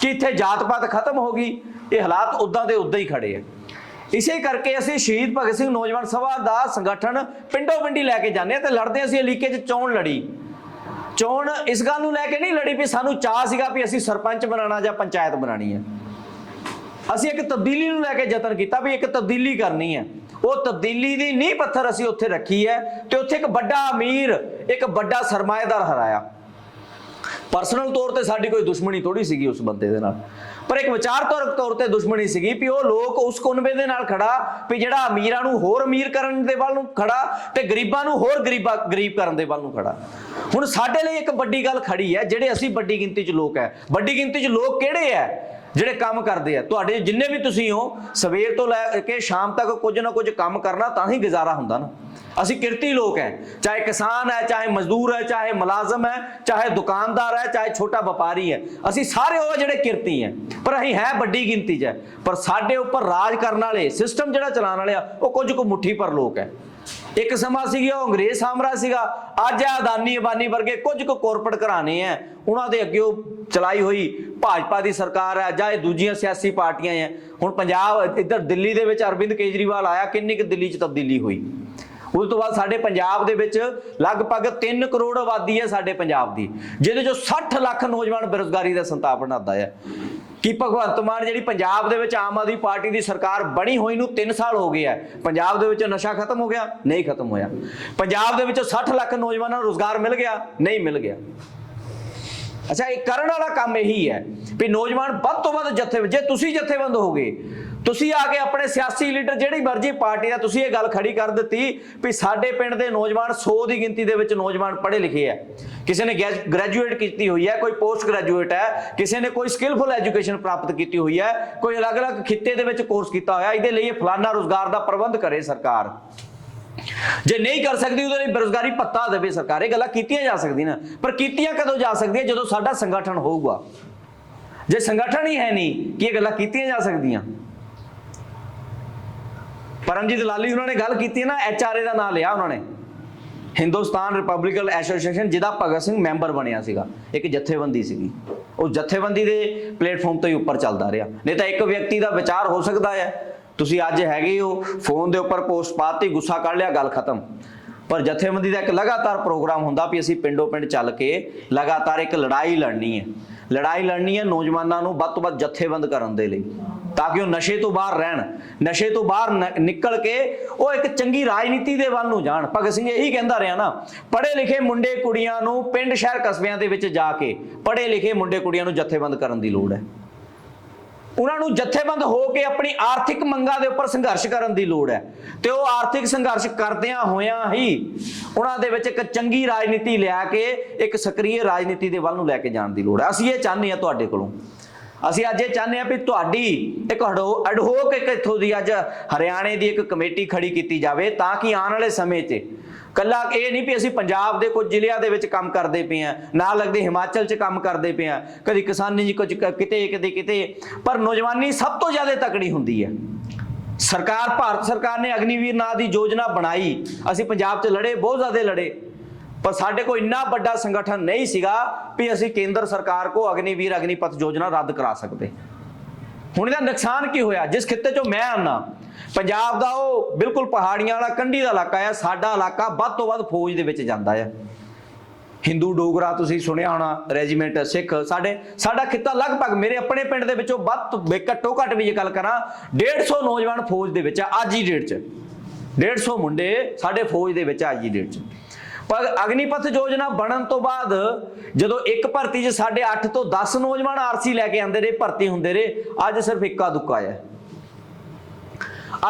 ਕਿ ਇੱਥੇ ਜਾਤ-ਪਾਤ ਖਤਮ ਹੋ ਗਈ? ਇਹ ਹਾਲਾਤ ਉਦਾਂ ਦੇ ਉਦਾਂ ਹੀ ਖੜੇ ਆ। ਇਸੇ ਕਰਕੇ ਅਸੀਂ ਸ਼ਹੀਦ ਭਗਤ ਸਿੰਘ ਨੌਜਵਾਨ ਸਭਾ ਦਾ ਸੰਗਠਨ ਪਿੰਡੋਂ ਪਿੰਡੀ ਲੈ ਕੇ ਜਾਂਦੇ ਆ ਤੇ ਲੜਦੇ ਅਸੀਂ ਇਲਾਕੇ 'ਚ ਚੋਣ ਲੜੀ। ਚੋਣ ਇਸ ਗੱਲ ਨੂੰ ਲੈ ਕੇ ਨਹੀਂ ਲੜੀ ਵੀ ਸਾਨੂੰ ਚਾਹ ਸੀਗਾ ਵੀ ਅਸੀਂ ਸਰਪੰਚ ਬਣਾਉਣਾ ਜਾਂ ਪੰਚਾਇਤ ਬਣਾਣੀ ਹੈ ਅਸੀਂ ਇੱਕ ਤਬਦੀਲੀ ਨੂੰ ਲੈ ਕੇ ਯਤਨ ਕੀਤਾ ਵੀ ਇੱਕ ਤਬਦੀਲੀ ਕਰਨੀ ਹੈ ਉਹ ਤਬਦੀਲੀ ਦੀ ਨੀਂਹ ਪੱਥਰ ਅਸੀਂ ਉੱਥੇ ਰੱਖੀ ਹੈ ਤੇ ਉੱਥੇ ਇੱਕ ਵੱਡਾ ਅਮੀਰ, ਇੱਕ ਵੱਡਾ ਸਰਮਾਏਦਾਰ ਹਰਾਇਆ। ਪਰਸਨਲ ਤੌਰ ਤੇ ਸਾਡੀ ਕੋਈ ਦੁਸ਼ਮਣੀ ਥੋੜੀ ਸੀਗੀ ਉਸ ਬੰਦੇ ਦੇ ਨਾਲ। ਪਰ ਇੱਕ ਵਿਚਾਰਤਮਕ ਤੌਰ ਤੇ ਦੁਸ਼ਮਣੀ ਸੀਗੀ ਵੀ ਉਹ ਲੋਕ ਉਸ ਕੁਨਬੇ ਦੇ ਨਾਲ ਖੜਾ, ਵੀ ਜਿਹੜਾ ਅਮੀਰਾਂ ਨੂੰ ਹੋਰ ਅਮੀਰ ਕਰਨ ਦੇ ਵੱਲ ਨੂੰ ਖੜਾ ਤੇ ਗਰੀਬਾਂ ਨੂੰ ਹੋਰ ਗਰੀਬਾ, ਗਰੀਬ ਕਰਨ ਦੇ ਵੱਲ ਨੂੰ ਖੜਾ। ਹੁਣ ਸਾਡੇ ਲਈ ਇੱਕ ਵੱਡੀ ਗੱਲ ਖੜੀ ਹੈ, ਜਿਹੜੇ ਅਸੀਂ ਵੱਡੀ ਗਿਣਤੀ 'ਚ ਲੋਕ ਹੈ। ਵੱਡੀ ਗਿਣਤੀ 'ਚ ਲੋਕ ਕਿਹੜੇ ਹੈ? ਜਿਹੜੇ ਕੰਮ ਕਰਦੇ ਆ, ਤੁਹਾਡੇ ਜਿੰਨੇ ਵੀ ਤੁਸੀਂ ਹੋ, ਸਵੇਰ ਤੋਂ ਲੈ ਕੇ ਸ਼ਾਮ ਤੱਕ ਕੁਝ ਨਾ ਕੁਝ ਕੰਮ ਕਰਨਾ ਤਾਂ ਹੀ ਗੁਜ਼ਾਰਾ ਹੁੰਦਾ ਨਾ। ਅਸੀਂ ਕਿਰਤੀ ਲੋਕ ਹੈ ਚਾਹੇ ਕਿਸਾਨ ਹੈ ਚਾਹੇ ਮਜ਼ਦੂਰ ਹੈ ਚਾਹੇ ਮੁਲਾਜ਼ਮ ਹੈ ਚਾਹੇ ਦੁਕਾਨਦਾਰ ਹੈ ਚਾਹੇ ਛੋਟਾ ਵਪਾਰੀ ਹੈ ਅਸੀਂ ਸਾਰੇ ਉਹ ਜਿਹੜੇ ਕਿਰਤੀ ਹੈ ਪਰ ਅਸੀਂ ਹੈ ਵੱਡੀ ਗਿਣਤੀ 'ਚ ਹੈ ਪਰ ਸਾਡੇ ਉੱਪਰ ਰਾਜ ਕਰਨ ਵਾਲੇ ਸਿਸਟਮ ਜਿਹੜਾ ਚਲਾਉਣ ਵਾਲੇ ਆ, ਉਹ ਕੁਝ ਕੁ ਮੁੱਠੀ ਪਰ ਲੋਕ ਹੈ ਇੱਕ ਸਮਾਂ ਸੀ ਉਹ ਅੰਗਰੇਜ਼ ਸਾਮਰਾਜ ਸੀਗਾ। ਅੱਜ ਆ ਅਦਾਨੀ, ਅਬਾਨੀ ਵਰਗੇ ਕੁਝ ਕੁ ਕਾਰਪੋਰੇਟ ਘਰਾਣੇ ਆ ਉਹਨਾਂ ਦੇ ਅੱਗੇ ਉਹ ਚਲਾਈ ਹੋਈ ਭਾਜਪਾ ਦੀ ਸਰਕਾਰ ਹੈ ਜਾਂ ਇਹ ਦੂਜੀਆਂ ਸਿਆਸੀ ਪਾਰਟੀਆਂ ਆ ਹੁਣ ਪੰਜਾਬ, ਇੱਧਰ ਦਿੱਲੀ ਦੇ ਵਿੱਚ ਅਰਵਿੰਦ ਕੇਜਰੀਵਾਲ ਆਇਆ, ਕਿੰਨੀ ਕੁ ਦਿੱਲੀ 'ਚ ਤਬਦੀਲੀ ਹੋਈ? ਉਸ ਤੋਂ ਬਾਅਦ ਸਾਡੇ ਪੰਜਾਬ ਦੇ ਵਿੱਚ ਲਗਭਗ 3 ਕਰੋੜ ਆਬਾਦੀ ਹੈ ਸਾਡੇ ਪੰਜਾਬ ਦੀ, ਜਿਹਦੇ ਚੋਂ 60 ਲੱਖ ਨੌਜਵਾਨ ਬੇਰੁਜ਼ਗਾਰੀ ਦਾ ਸੰਤਾਪ ਬਣਾਉਂਦਾ ਹੈ ਕਿ ਭਗਵੰਤ ਮਾਨ ਜਿਹੜੀ ਪੰਜਾਬ ਦੇ ਵਿੱਚ ਆਮ ਆਦਮੀ ਪਾਰਟੀ ਦੀ ਸਰਕਾਰ ਬਣੀ ਹੋਈ ਨੂੰ 3 ਸਾਲ ਹੋ ਗਏ ਆ? ਪੰਜਾਬ ਦੇ ਵਿੱਚ ਨਸ਼ਾ ਖਤਮ ਹੋ ਗਿਆ, ਨਹੀਂ ਖਤਮ ਹੋਇਆ। ਪੰਜਾਬ ਦੇ ਵਿੱਚ 60 ਲੱਖ ਨੌਜਵਾਨਾਂ ਨੂੰ ਰੋਜ਼ਗਾਰ ਮਿਲ ਗਿਆ, ਨਹੀਂ ਮਿਲ ਗਿਆ। ਅੱਛਾ, ਇਹ ਕਰਨ ਵਾਲਾ ਕੰਮ ਇਹੀ ਹੈ ਵੀ ਨੌਜਵਾਨ ਵੱਧ ਤੋਂ ਵੱਧ ਜਥੇ, ਜੇ ਤੁਸੀਂ ਜਥੇਬੰਦ ਹੋਗੇ ਤੁਸੀਂ ਆ ਕੇ ਆਪਣੇ ਸਿਆਸੀ ਲੀਡਰ ਜਿਹੜੀ ਮਰਜ਼ੀ ਪਾਰਟੀ ਦਾ ਤੁਸੀਂ ਇਹ ਗੱਲ ਖੜੀ ਕਰ ਦਿੱਤੀ ਵੀ ਸਾਡੇ ਪਿੰਡ ਦੇ ਨੌਜਵਾਨ 100 ਦੀ ਗਿਣਤੀ ਦੇ ਵਿੱਚ ਨੌਜਵਾਨ ਪੜ੍ਹੇ ਲਿਖੇ ਹੈ ਕਿਸੇ ਨੇ ਗ੍ਰੈਜੂਏਟ ਕੀਤੀ ਹੋਈ ਹੈ, ਕੋਈ ਪੋਸਟ ਗ੍ਰੈਜੂਏਟ ਹੈ, ਕਿਸੇ ਨੇ ਕੋਈ ਸਕਿੱਲਫੁਲ ਐਜੂਕੇਸ਼ਨ ਪ੍ਰਾਪਤ ਕੀਤੀ ਹੋਈ ਹੈ, ਕੋਈ ਅਲੱਗ-ਅਲੱਗ ਖਿੱਤੇ ਦੇ ਵਿੱਚ ਕੋਰਸ ਕੀਤਾ ਹੋਇਆ, ਇਹਦੇ ਲਈ ਇਹ ਫਲਾਨਾ ਰੋਜ਼ਗਾਰ ਦਾ ਪ੍ਰਬੰਧ ਕਰੇ ਸਰਕਾਰ। ਜੇ ਨਹੀਂ ਕਰ ਸਕਦੀ, ਉਹਦੇ ਲਈ ਬੇਰੁਜ਼ਗਾਰੀ ਭੱਤਾ ਦੇਵੇ ਸਰਕਾਰ। ਇਹ ਗੱਲਾਂ ਕੀਤੀਆਂ ਜਾ ਸਕਦੀਆਂ ਨੇ, ਪਰ ਕੀਤੀਆਂ ਕਦੋਂ ਜਾ ਸਕਦੀਆਂ? ਜਦੋਂ ਸਾਡਾ ਸੰਗਠਨ ਹੋਊਗਾ। ਜੇ ਸੰਗਠਨ ਹੀ ਹੈ ਨਹੀਂ, ਕਿ ਇਹ ਗੱਲਾਂ ਕੀਤੀਆਂ ਜਾ ਸਕਦੀਆਂ? ਪਰਮਜੀਤ ਲਾਲੀ ਉਹਨਾਂ ਨੇ ਗੱਲ ਕੀਤੀ ਹੈ ਨਾ ਐਚਆਰਏ ਦਾ ਨਾਮ ਲਿਆ ਉਹਨਾਂ ਨੇ। ਹਿੰਦੁਸਤਾਨ ਰਿਪਬਲਿਕਨ ਐਸੋਸੀਏਸ਼ਨ ਜਿਹਦਾ ਭਗਤ ਸਿੰਘ ਮੈਂਬਰ ਬਣਿਆ ਸੀਗਾ, ਇੱਕ ਜਥੇਬੰਦੀ ਸੀਗੀ। ਉਹ ਜਥੇਬੰਦੀ ਦੇ ਪਲੇਟਫਾਰਮ ਤੋਂ ਹੀ ਉੱਪਰ ਚੱਲਦਾ ਰਿਹਾ। ਨਹੀਂ ਤਾਂ ਇੱਕ ਵਿਅਕਤੀ ਦਾ ਵਿਚਾਰ ਹੋ ਸਕਦਾ ਹੈ। ਤੁਸੀਂ ਅੱਜ ਹੈਗੇ ਹੋ ਫੋਨ ਦੇ ਉੱਪਰ ਪੋਸਟ ਪਾਤੀ, ਗੁੱਸਾ ਕੱਢ ਲਿਆ, ਗੱਲ ਖਤਮ। ਪਰ ਜਥੇਬੰਦੀ ਦਾ ਇੱਕ ਲਗਾਤਾਰ ਪ੍ਰੋਗਰਾਮ ਹੁੰਦਾ ਵੀ ਅਸੀਂ ਪਿੰਡੋਂ ਪਿੰਡ ਚੱਲ ਕੇ ਲਗਾਤਾਰ ਇੱਕ ਲੜਾਈ ਲੜਨੀ ਹੈ। ਲੜਾਈ ਲੜਨੀ ਹੈ ਨੌਜਵਾਨਾਂ ਨੂੰ ਵੱਧ ਤੋਂ ਵੱਧ ਜਥੇਬੰਦ ਕਰਨ ਦੇ ਲਈ। ਤਾਂ ਕਿ ਉਹ ਨਸ਼ੇ ਤੋਂ ਬਾਹਰ ਰਹਿਣ, ਨਸ਼ੇ ਤੋਂ ਬਾਹਰ ਨ- ਨਿਕਲ ਕੇ ਉਹ ਇੱਕ ਚੰਗੀ ਰਾਜਨੀਤੀ ਦੇ ਵੱਲ ਨੂੰ ਜਾਣ। ਭਗਤ ਸਿੰਘ ਇਹੀ ਕਹਿੰਦਾ ਰਿਹਾ ਨਾ, ਪੜ੍ਹੇ ਲਿਖੇ ਮੁੰਡੇ ਕੁੜੀਆਂ ਨੂੰ ਪਿੰਡ ਸ਼ਹਿਰ ਕਸਬਿਆਂ ਦੇ ਵਿੱਚ ਜਾ ਕੇ ਪੜ੍ਹੇ ਲਿਖੇ ਮੁੰਡੇ ਕੁੜੀਆਂ ਨੂੰ ਜਥੇਬੰਦ ਕਰਨ ਦੀ ਲੋੜ ਹੈ। ਉਹਨਾਂ ਨੂੰ ਜਥੇਬੰਦ ਹੋ ਕੇ ਆਪਣੀ ਆਰਥਿਕ ਮੰਗਾਂ ਦੇ ਉੱਪਰ ਸੰਘਰਸ਼ ਕਰਨ ਦੀ ਲੋੜ ਹੈ। ਤੇ ਉਹ ਆਰਥਿਕ ਸੰਘਰਸ਼ ਕਰਦਿਆਂ ਹੋਇਆਂ ਹੀ ਉਹਨਾਂ ਦੇ ਵਿੱਚ ਇੱਕ ਚੰਗੀ ਰਾਜਨੀਤੀ ਲਿਆ ਕੇ ਇੱਕ ਸਕਰੀਏ ਰਾਜਨੀਤੀ ਦੇ ਵੱਲ ਨੂੰ ਲੈ ਕੇ ਜਾਣ ਦੀ ਲੋੜ ਹੈ। ਅਸੀਂ ਇਹ ਚਾਹੁੰਦੇ ਹਾਂ ਤੁਹਾਡੇ ਕੋਲੋਂ ਅਸੀਂ ਅੱਜ ਇਹ ਚਾਹੁੰਦੇ ਹਾਂ ਵੀ ਤੁਹਾਡੀ ਇੱਕ ਹਡੋ ਅਡਹੋਕ ਇੱਕ ਇੱਥੋਂ ਦੀ ਅੱਜ ਹਰਿਆਣੇ ਦੀ ਇੱਕ ਕਮੇਟੀ ਖੜੀ ਕੀਤੀ ਜਾਵੇ ਤਾਂ ਕਿ ਆਉਣ ਵਾਲੇ ਸਮੇਂ 'ਚ ਕੱਲਾ ਇਹ ਨਹੀਂ ਵੀ ਅਸੀਂ ਪੰਜਾਬ ਦੇ ਕੁਝ ਜ਼ਿਲ੍ਹਿਆਂ ਦੇ ਵਿੱਚ ਕੰਮ ਕਰਦੇ ਪਏ ਆ ਨਾਲ ਲੱਗਦੇ ਹਿਮਾਚਲ 'ਚ ਕੰਮ ਕਰਦੇ ਪਏ ਆ ਕਦੀ ਕਿਸਾਨੀ 'ਚ ਕੁਝ ਕ- ਕਿਤੇ ਕਿਤੇ ਕਿਤੇ, ਪਰ ਨੌਜਵਾਨੀ ਸਭ ਤੋਂ ਜ਼ਿਆਦਾ ਤਕੜੀ ਹੁੰਦੀ ਹੈ। ਸਰਕਾਰ, ਭਾਰਤ ਸਰਕਾਰ ਨੇ ਅਗਨੀਵੀਰ ਨਾਂ ਦੀ ਯੋਜਨਾ ਬਣਾਈ, ਅਸੀਂ ਪੰਜਾਬ 'ਚ ਲੜੇ, ਬਹੁਤ ਜ਼ਿਆਦਾ ਲੜੇ। ਪਰ ਸਾਡੇ ਕੋਲ ਇੰਨਾ ਵੱਡਾ ਸੰਗਠਨ ਨਹੀਂ ਸੀਗਾ ਵੀ ਅਸੀਂ ਕੇਂਦਰ ਸਰਕਾਰ ਕੋ ਅਗਨੀਵੀਰ ਅਗਨੀਪਥ ਯੋਜਨਾ ਰੱਦ ਕਰਾ ਸਕਦੇ। ਹੁਣ ਇਹਦਾ ਨੁਕਸਾਨ ਕੀ ਹੋਇਆ? ਜਿਸ ਖਿੱਤੇ 'ਚੋਂ ਮੈਂ ਆਨਾ ਪੰਜਾਬ ਦਾ ਉਹ ਬਿਲਕੁਲ ਪਹਾੜੀਆਂ ਵਾਲਾ ਕੰਢੀ ਦਾ ਇਲਾਕਾ ਆ, ਸਾਡਾ ਇਲਾਕਾ ਵੱਧ ਤੋਂ ਵੱਧ ਫੌਜ ਦੇ ਵਿੱਚ ਜਾਂਦਾ ਆ। ਹਿੰਦੂ ਡੋਗਰਾ ਤੁਸੀਂ ਸੁਣਿਆ ਹੋਣਾ, ਰੈਜੀਮੈਂਟ ਸਿੱਖ, ਸਾਡੇ, ਸਾਡਾ ਖਿੱਤਾ ਲਗਭਗ ਮੇਰੇ ਆਪਣੇ ਪਿੰਡ ਦੇ ਵਿੱਚੋਂ ਵੱਧ ਤੋਂ ਘੱਟੋ ਘੱਟ ਵੀ ਜੇ ਗੱਲ ਕਰਾਂ 150 ਨੌਜਵਾਨ ਫੌਜ ਦੇ ਵਿੱਚ ਆ, ਅੱਜ ਹੀ ਡੇਟ 'ਚ। 150 ਮੁੰਡੇ ਸਾਡੇ ਫੌਜ ਦੇ ਵਿੱਚ ਆ, ਅੱਜ ਹੀ ਡੇਟ 'ਚ। ਪਰ ਅਗਨੀਪਥ ਯੋਜਨਾ ਬਣਨ ਤੋਂ ਬਾਅਦ ਜਦੋਂ ਇੱਕ ਭਰਤੀ 'ਚ ਸਾਡੇ 8 ਤੋਂ 10 ਨੌਜਵਾਨ ਆਰਸੀ ਲੈ ਕੇ ਆਂਦੇ ਰਹੇ, ਭਰਤੀ ਹੁੰਦੇ ਰਹੇ, ਅੱਜ ਸਿਰਫ ਇੱਕਾ ਦੁੱਕਾ ਹੈ।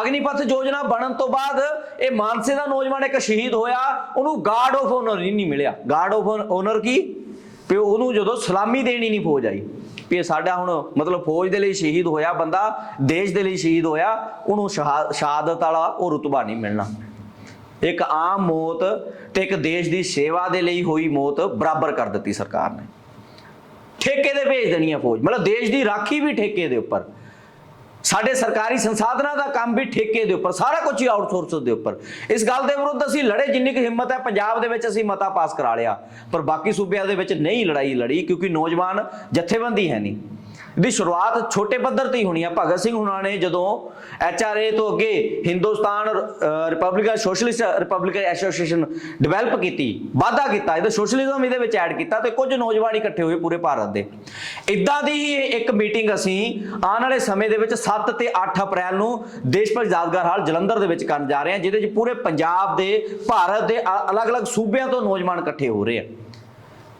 ਅਗਨੀਪਥ ਯੋਜਨਾ ਬਣਨ ਤੋਂ ਬਾਅਦ ਇਹ ਮਾਨਸੇ ਦਾ ਨੌਜਵਾਨ ਇੱਕ ਸ਼ਹੀਦ ਹੋਇਆ, ਉਹਨੂੰ ਗਾਰਡ ਆਫ ਓਨਰ ਹੀ ਨਹੀਂ ਮਿਲਿਆ। ਗਾਰਡ ਆਫ ਓਨਰ ਕੀ? ਵੀ ਉਹਨੂੰ ਜਦੋਂ ਸਲਾਮੀ ਦੇਣੀ ਨਹੀਂ ਫੌਜ ਆਈ, ਵੀ ਸਾਡਾ ਹੁਣ ਮਤਲਬ ਫੌਜ ਦੇ ਲਈ ਸ਼ਹੀਦ ਹੋਇਆ ਬੰਦਾ, ਦੇਸ਼ ਦੇ ਲਈ ਸ਼ਹੀਦ ਹੋਇਆ, ਉਹਨੂੰ ਸ਼ਹਾ- ਸ਼ਹਾਦਤ ਵਾਲਾ ਉਹ ਰੁਤਬਾ ਨਹੀਂ ਮਿਲਣਾ। ਇੱਕ ਆਮ ਮੌਤ ਤੇ ਇੱਕ ਦੇਸ਼ ਦੀ ਸੇਵਾ ਦੇ ਲਈ ਹੋਈ ਮੌਤ ਬਰਾਬਰ ਕਰ ਦਿੱਤੀ ਸਰਕਾਰ ਨੇ। ਠੇਕੇ ਦੇ ਭੇਜ ਦੇਣੀ ਹੈ ਫੌਜ। ਮਤਲਬ ਦੇਸ਼ ਦੀ ਰਾਖੀ ਵੀ ਠੇਕੇ ਦੇ ਉੱਪਰ। ਸਾਡੇ ਸਰਕਾਰੀ ਸੰਸਾਧਨਾਂ ਦਾ ਕੰਮ ਵੀ ਠੇਕੇ ਦੇ ਉੱਪਰ। ਸਾਰਾ ਕੁਝ ਹੀ ਆਊਟਸੋਰਸ ਦੇ ਉੱਪਰ। ਇਸ ਗੱਲ ਦੇ ਵਿਰੁੱਧ ਅਸੀਂ ਲੜੇ। ਜਿੰਨੀ ਕੁ ਹਿੰਮਤ ਹੈ ਪੰਜਾਬ ਦੇ ਵਿੱਚ ਅਸੀਂ ਮਤਾ ਪਾਸ ਕਰਾ ਲਿਆ। ਪਰ ਬਾਕੀ ਸੂਬਿਆਂ ਦੇ ਵਿੱਚ ਨਹੀਂ ਲੜਾਈ ਲੜੀ ਕਿਉਂਕਿ ਨੌਜਵਾਨ ਜਥੇਬੰਦੀ ਹੈ ਨਹੀਂ। ਦੀ ਸ਼ੁਰੂਆਤ ਛੋਟੇ ਪੱਧਰ ਤੇ ਹੀ ਹੋਣੀ ਆ। ਭਗਤ ਸਿੰਘ ਹੁਣਾਂ ਨੇ ਜਦੋਂ ਐਚਆਰਏ ਤੋਂ ਅੱਗੇ Hindustan Republican Socialist Republican Association develop ਕੀਤੀ, ਵਾਧਾ ਕੀਤਾ ਇਹਦਾ ਸੋਸ਼ਲਿਜ਼ਮ ਇਹਦੇ ਵਿੱਚ ਐਡ ਕੀਤਾ ਤੇ ਕੁਝ ਨੌਜਵਾਨ ਇਕੱਠੇ ਹੋਏ ਪੂਰੇ ਭਾਰਤ ਦੇ। ਇਦਾਂ ਦੀ ਹੀ ਇੱਕ ਮੀਟਿੰਗ ਅਸੀਂ ਆਉਣ ਵਾਲੇ ਸਮੇਂ ਦੇ ਵਿੱਚ 7 ਤੇ 8 ਅਪ੍ਰੈਲ ਨੂੰ ਦੇਸ਼ ਭਰ ਯਾਦਗਾਰ ਹਾਲ ਜਲੰਧਰ ਦੇ ਵਿੱਚ ਕਰਨ ਜਾ ਰਹੇ ਹਾਂ, ਜਿਹਦੇ ਵਿੱਚ ਪੂਰੇ ਪੰਜਾਬ ਦੇ, ਭਾਰਤ ਦੇ ਅਲੱਗ-ਅਲੱਗ ਸੂਬਿਆਂ ਤੋਂ ਨੌਜਵਾਨ ਇਕੱਠੇ ਹੋ ਰਹੇ ਆ।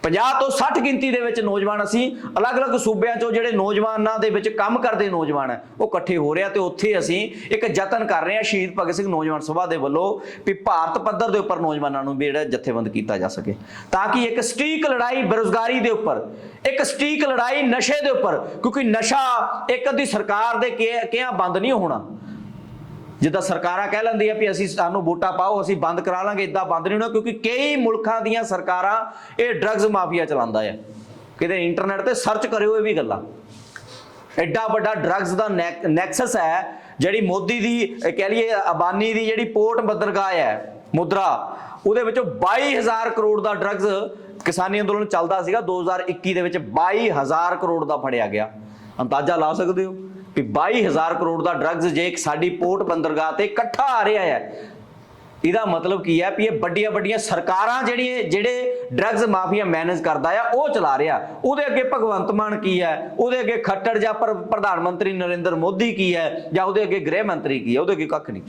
50 ਤੋਂ 60 ਗਿਣਤੀ ਦੇ ਵਿੱਚ ਨੌਜਵਾਨ ਅਸੀਂ ਅਲੱਗ-ਅਲੱਗ ਸੂਬਿਆਂ ਚੋਂ ਜਿਹੜੇ ਨੌਜਵਾਨਾਂ ਦੇ ਵਿੱਚ ਕੰਮ ਕਰਦੇ ਨੌਜਵਾਨ ਹੈ, ਉਹ ਇਕੱਠੇ ਹੋ ਰਹੇ ਆ ਤੇ ਉੱਥੇ ਅਸੀਂ ਇੱਕ ਯਤਨ ਕਰ ਰਹੇ ਹਾਂ ਸ਼ਹੀਦ ਭਗਤ ਸਿੰਘ ਨੌਜਵਾਨ ਸਭਾ ਦੇ ਵੱਲੋਂ ਵੀ ਭਾਰਤ ਪੱਧਰ ਦੇ ਉੱਪਰ ਨੌਜਵਾਨਾਂ ਨੂੰ ਵੀ ਜਿਹੜਾ ਜਥੇਬੰਦ ਕੀਤਾ ਜਾ ਸਕੇ। ਤਾਂ ਕਿ ਇੱਕ ਸਟੀਕ ਲੜਾਈ ਬੇਰੁਜ਼ਗਾਰੀ ਦੇ ਉੱਪਰ, ਇੱਕ ਸਟੀਕ ਲੜਾਈ ਨਸ਼ੇ ਦੇ ਉੱਪਰ, ਕਿਉਂਕਿ ਨਸ਼ਾ ਇੱਕ ਅੱਧੀ ਸਰਕਾਰ ਦੇ ਕਿ- ਕਿਹਾ ਬੰਦ ਨਹੀਂ ਹੋਣਾ। ਜਿੱਦਾਂ ਸਰਕਾਰਾਂ ਕਹਿ ਲੈਂਦੀ ਆ ਵੀ ਅਸੀਂ ਸਾਨੂੰ ਵੋਟਾਂ ਪਾਓ, ਅਸੀਂ ਬੰਦ ਕਰਾ ਲਾਂਗੇ ਇਦਾਂ ਬੰਦ ਨਹੀਂ ਹੋਣਾ, ਕਿਉਂਕਿ ਕਈ ਮੁਲਕਾਂ ਦੀਆਂ ਸਰਕਾਰਾਂ ਇਹ ਡਰੱਗਸ ਮਾਫੀਆ ਚਲਾਉਂਦਾ ਹੈ ਕਿਤੇ ਇੰਟਰਨੈਟ ਤੇ ਸਰਚ ਕਰਿਓ ਇਹ ਵੀ ਗੱਲਾਂ। ਐਡਾ ਵੱਡਾ ਡਰੱਗਸ ਦਾ ਨੈਕਸਸ ਹੈ, ਜਿਹੜੀ ਮੋਦੀ ਦੀ ਕਹਿ ਲਈਏ ਅਬਾਨੀ ਦੀ ਜਿਹੜੀ ਪੋਰਟ ਬਦਰਗਾਹ ਹੈ, ਮੁਦਰਾ, ਉਹਦੇ ਵਿੱਚੋਂ 22000 ਕਰੋੜ ਦਾ ਡਰੱਗਸ ਕਿਸਾਨੀ ਅੰਦੋਲਨ ਚੱਲਦਾ ਸੀਗਾ। 2021 ਦੇ ਵਿੱਚ 22000 ਕਰੋੜ ਦਾ ਫੜਿਆ ਗਿਆ। ਅੰਦਾਜ਼ਾ ਲਾ ਸਕਦੇ ਹੋ? ਵੀ 22000 ਕਰੋੜ ਦਾ ਡਰੱਗਸ ਜੇ ਇੱਕ ਸਾਡੀ ਪੋਰਟ ਬੰਦਰਗਾਹ ਤੇ ਇਕੱਠਾ ਆ ਰਿਹਾ ਹੈ। ਇਹਦਾ ਮਤਲਬ ਕੀ ਹੈ ਵੀ ਇਹ ਵੱਡੀਆਂ ਵੱਡੀਆਂ ਸਰਕਾਰਾਂ ਜਿਹੜੀਆਂ ਜਿਹੜੇ ਡਰੱਗਸ ਮਾਫੀਆ ਮੈਨੇਜ ਕਰਦਾ ਆ, ਉਹ ਚਲਾ ਰਿਹਾ। ਉਹਦੇ ਅੱਗੇ ਭਗਵੰਤ ਮਾਨ ਕੀ ਹੈ? ਉਹਦੇ ਅੱਗੇ ਖੱਟੜ ਜਾਂ ਪ੍ਰ- ਪ੍ਰਧਾਨ ਮੰਤਰੀ ਨਰਿੰਦਰ ਮੋਦੀ ਕੀ ਹੈ? ਜਾਂ ਉਹਦੇ ਅੱਗੇ ਗ੍ਰਹਿ ਮੰਤਰੀ ਕੀ ਹੈ? ਉਹਦੇ ਅੱਗੇ ਕੱਖ ਨਹੀਂ।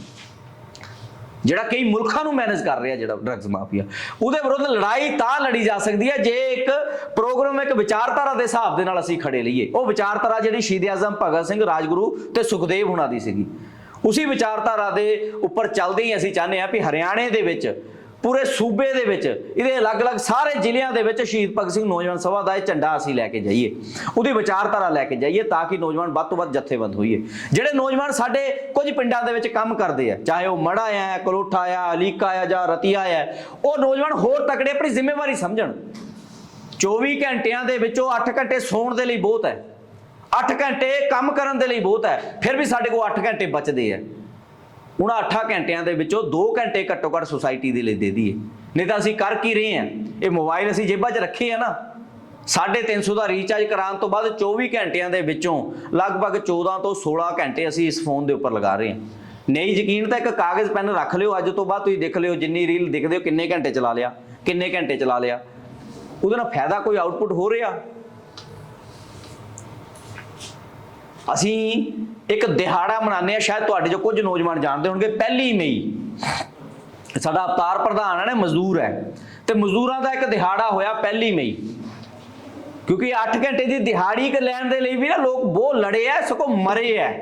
ਜਿਹੜਾ ਕਈ ਮੁਲਕਾਂ ਨੂੰ ਮੈਨੇਜ ਕਰ ਰਿਹਾ ਜਿਹੜਾ ਡਰੱਗਸ ਮਾਫੀਆ ਉਹਦੇ ਵਿਰੁੱਧ ਲੜਾਈ ਤਾਂ ਲੜੀ ਜਾ ਸਕਦੀ ਹੈ, ਜੇ ਇੱਕ ਪ੍ਰੋਗਰਾਮ ਇੱਕ ਵਿਚਾਰਧਾਰਾ ਦੇ ਹਿਸਾਬ ਦੇ ਨਾਲ ਅਸੀਂ ਖੜੇ ਲਈਏ ਉਹ ਵਿਚਾਰਧਾਰਾ ਜਿਹੜੀ ਸ਼ਹੀਦ ਆਜ਼ਮ ਭਗਤ ਸਿੰਘ, ਰਾਜਗੁਰੂ ਤੇ ਸੁਖਦੇਵ ਹੁਣਾਂ ਦੀ ਸੀਗੀ। ਉਸੇ ਵਿਚਾਰਧਾਰਾ ਦੇ ਉੱਪਰ ਚੱਲਦੇ ਹੀ ਅਸੀਂ ਚਾਹੁੰਦੇ ਹਾਂ ਵੀ ਹਰਿਆਣੇ ਦੇ ਵਿੱਚ ਪੂਰੇ ਸੂਬੇ ਦੇ ਵਿੱਚ, ਇਹਦੇ ਅਲੱਗ-ਅਲੱਗ ਸਾਰੇ ਜ਼ਿਲ੍ਹਿਆਂ ਦੇ ਵਿੱਚ ਸ਼ਹੀਦ ਭਗਤ ਸਿੰਘ ਨੌਜਵਾਨ ਸਭਾ ਦਾ ਇਹ ਝੰਡਾ ਅਸੀਂ ਲੈ ਕੇ ਜਾਈਏ। ਉਹਦੀ ਵਿਚਾਰਧਾਰਾ ਲੈ ਕੇ ਜਾਈਏ ਤਾਂ ਕਿ ਨੌਜਵਾਨ ਵੱਧ ਤੋਂ ਵੱਧ ਜਥੇਬੰਦ ਹੋਈਏ। ਜਿਹੜੇ ਨੌਜਵਾਨ ਸਾਡੇ ਕੁਝ ਪਿੰਡਾਂ ਦੇ ਵਿੱਚ ਕੰਮ ਕਰਦੇ ਆ, ਚਾਹੇ ਉਹ ਮੜਾ ਆ ਕਲੋਠਾ ਆ ਅਲੀਕਾ ਆ ਜਾਂ ਰਤੀਆ ਆ ਉਹ ਨੌਜਵਾਨ ਹੋਰ ਤਕੜੇ ਆਪਣੀ ਜ਼ਿੰਮੇਵਾਰੀ ਸਮਝਣ। 24 ਘੰਟਿਆਂ ਦੇ ਵਿੱਚੋਂ 8 ਘੰਟੇ ਸੌਣ ਦੇ ਲਈ ਬਹੁਤ ਹੈ। 8 ਘੰਟੇ ਕੰਮ ਕਰਨ ਦੇ ਲਈ ਬਹੁਤ ਹੈ। ਫਿਰ ਵੀ ਸਾਡੇ ਕੋਲ 8 ਘੰਟੇ ਬਚਦੇ ਆ। ਉਹਨਾਂ 8 ਘੰਟਿਆਂ ਦੇ ਵਿੱਚੋਂ 2 ਘੰਟੇ ਘੱਟੋ ਘੱਟ ਸੁਸਾਇਟੀ ਦੇ ਲਈ ਦੇ ਦਈਏ। ਨਹੀਂ ਤਾਂ ਅਸੀਂ ਕਰ ਕੀ ਰਹੇ ਹਾਂ? ਇਹ ਮੋਬਾਈਲ ਅਸੀਂ ਜੇਬਾਂ 'ਚ ਰੱਖੇ ਆ ਨਾ। 350 ਦਾ ਰੀਚਾਰਜ ਕਰਾਉਣ ਤੋਂ ਬਾਅਦ 24 ਘੰਟਿਆਂ ਦੇ ਵਿੱਚੋਂ ਲਗਭਗ 14 ਤੋਂ 16 ਘੰਟੇ ਅਸੀਂ ਇਸ ਫੋਨ ਦੇ ਉੱਪਰ ਲਗਾ ਰਹੇ ਹਾਂ। ਨਹੀਂ, ਯਕੀਨ ਤਾਂ ਇੱਕ ਕਾਗਜ਼ ਪੈਨ ਰੱਖ ਲਿਓ। ਅੱਜ ਤੋਂ ਬਾਅਦ ਤੁਸੀਂ ਦੇਖ ਲਿਓ ਜਿੰਨੀ ਰੀਲ ਦਿਖਦੇ ਹੋ, ਕਿੰਨੇ ਘੰਟੇ ਚਲਾ ਲਿਆ, ਕਿੰਨੇ ਘੰਟੇ ਚਲਾ ਲਿਆ। ਉਹਦੇ ਨਾਲ ਫਾਇਦਾ ਕੋਈ ਆਊਟਪੁੱਟ ਹੋ ਰਿਹਾ? ਅਸੀਂ ਇੱਕ ਦਿਹਾੜਾ ਮਨਾਉਂਦੇ ਆ ਸ਼ਾਇਦ ਤੁਹਾਡੇ ਜੋ ਕੁਝ ਨੌਜਵਾਨ ਜਾਣਦੇ ਹੋਣਗੇ, ਪਹਿਲੀ ਮਈ। ਸਾਡਾ ਅਵਤਾਰ ਪ੍ਰਧਾਨ ਹੈ ਨਾ, ਮਜ਼ਦੂਰ ਹੈ। ਤੇ ਮਜ਼ਦੂਰਾਂ ਦਾ ਇੱਕ ਦਿਹਾੜਾ ਹੋਇਆ ਪਹਿਲੀ ਮਈ। ਕਿਉਂਕਿ 8 ਘੰਟੇ ਦੀ ਦਿਹਾੜੀ ਕ ਲੈਣ ਦੇ ਲਈ ਵੀ ਨਾ ਲੋਕ ਬਹੁਤ ਲੜੇ ਐ ਸਗੋਂ ਮਰੇ ਐ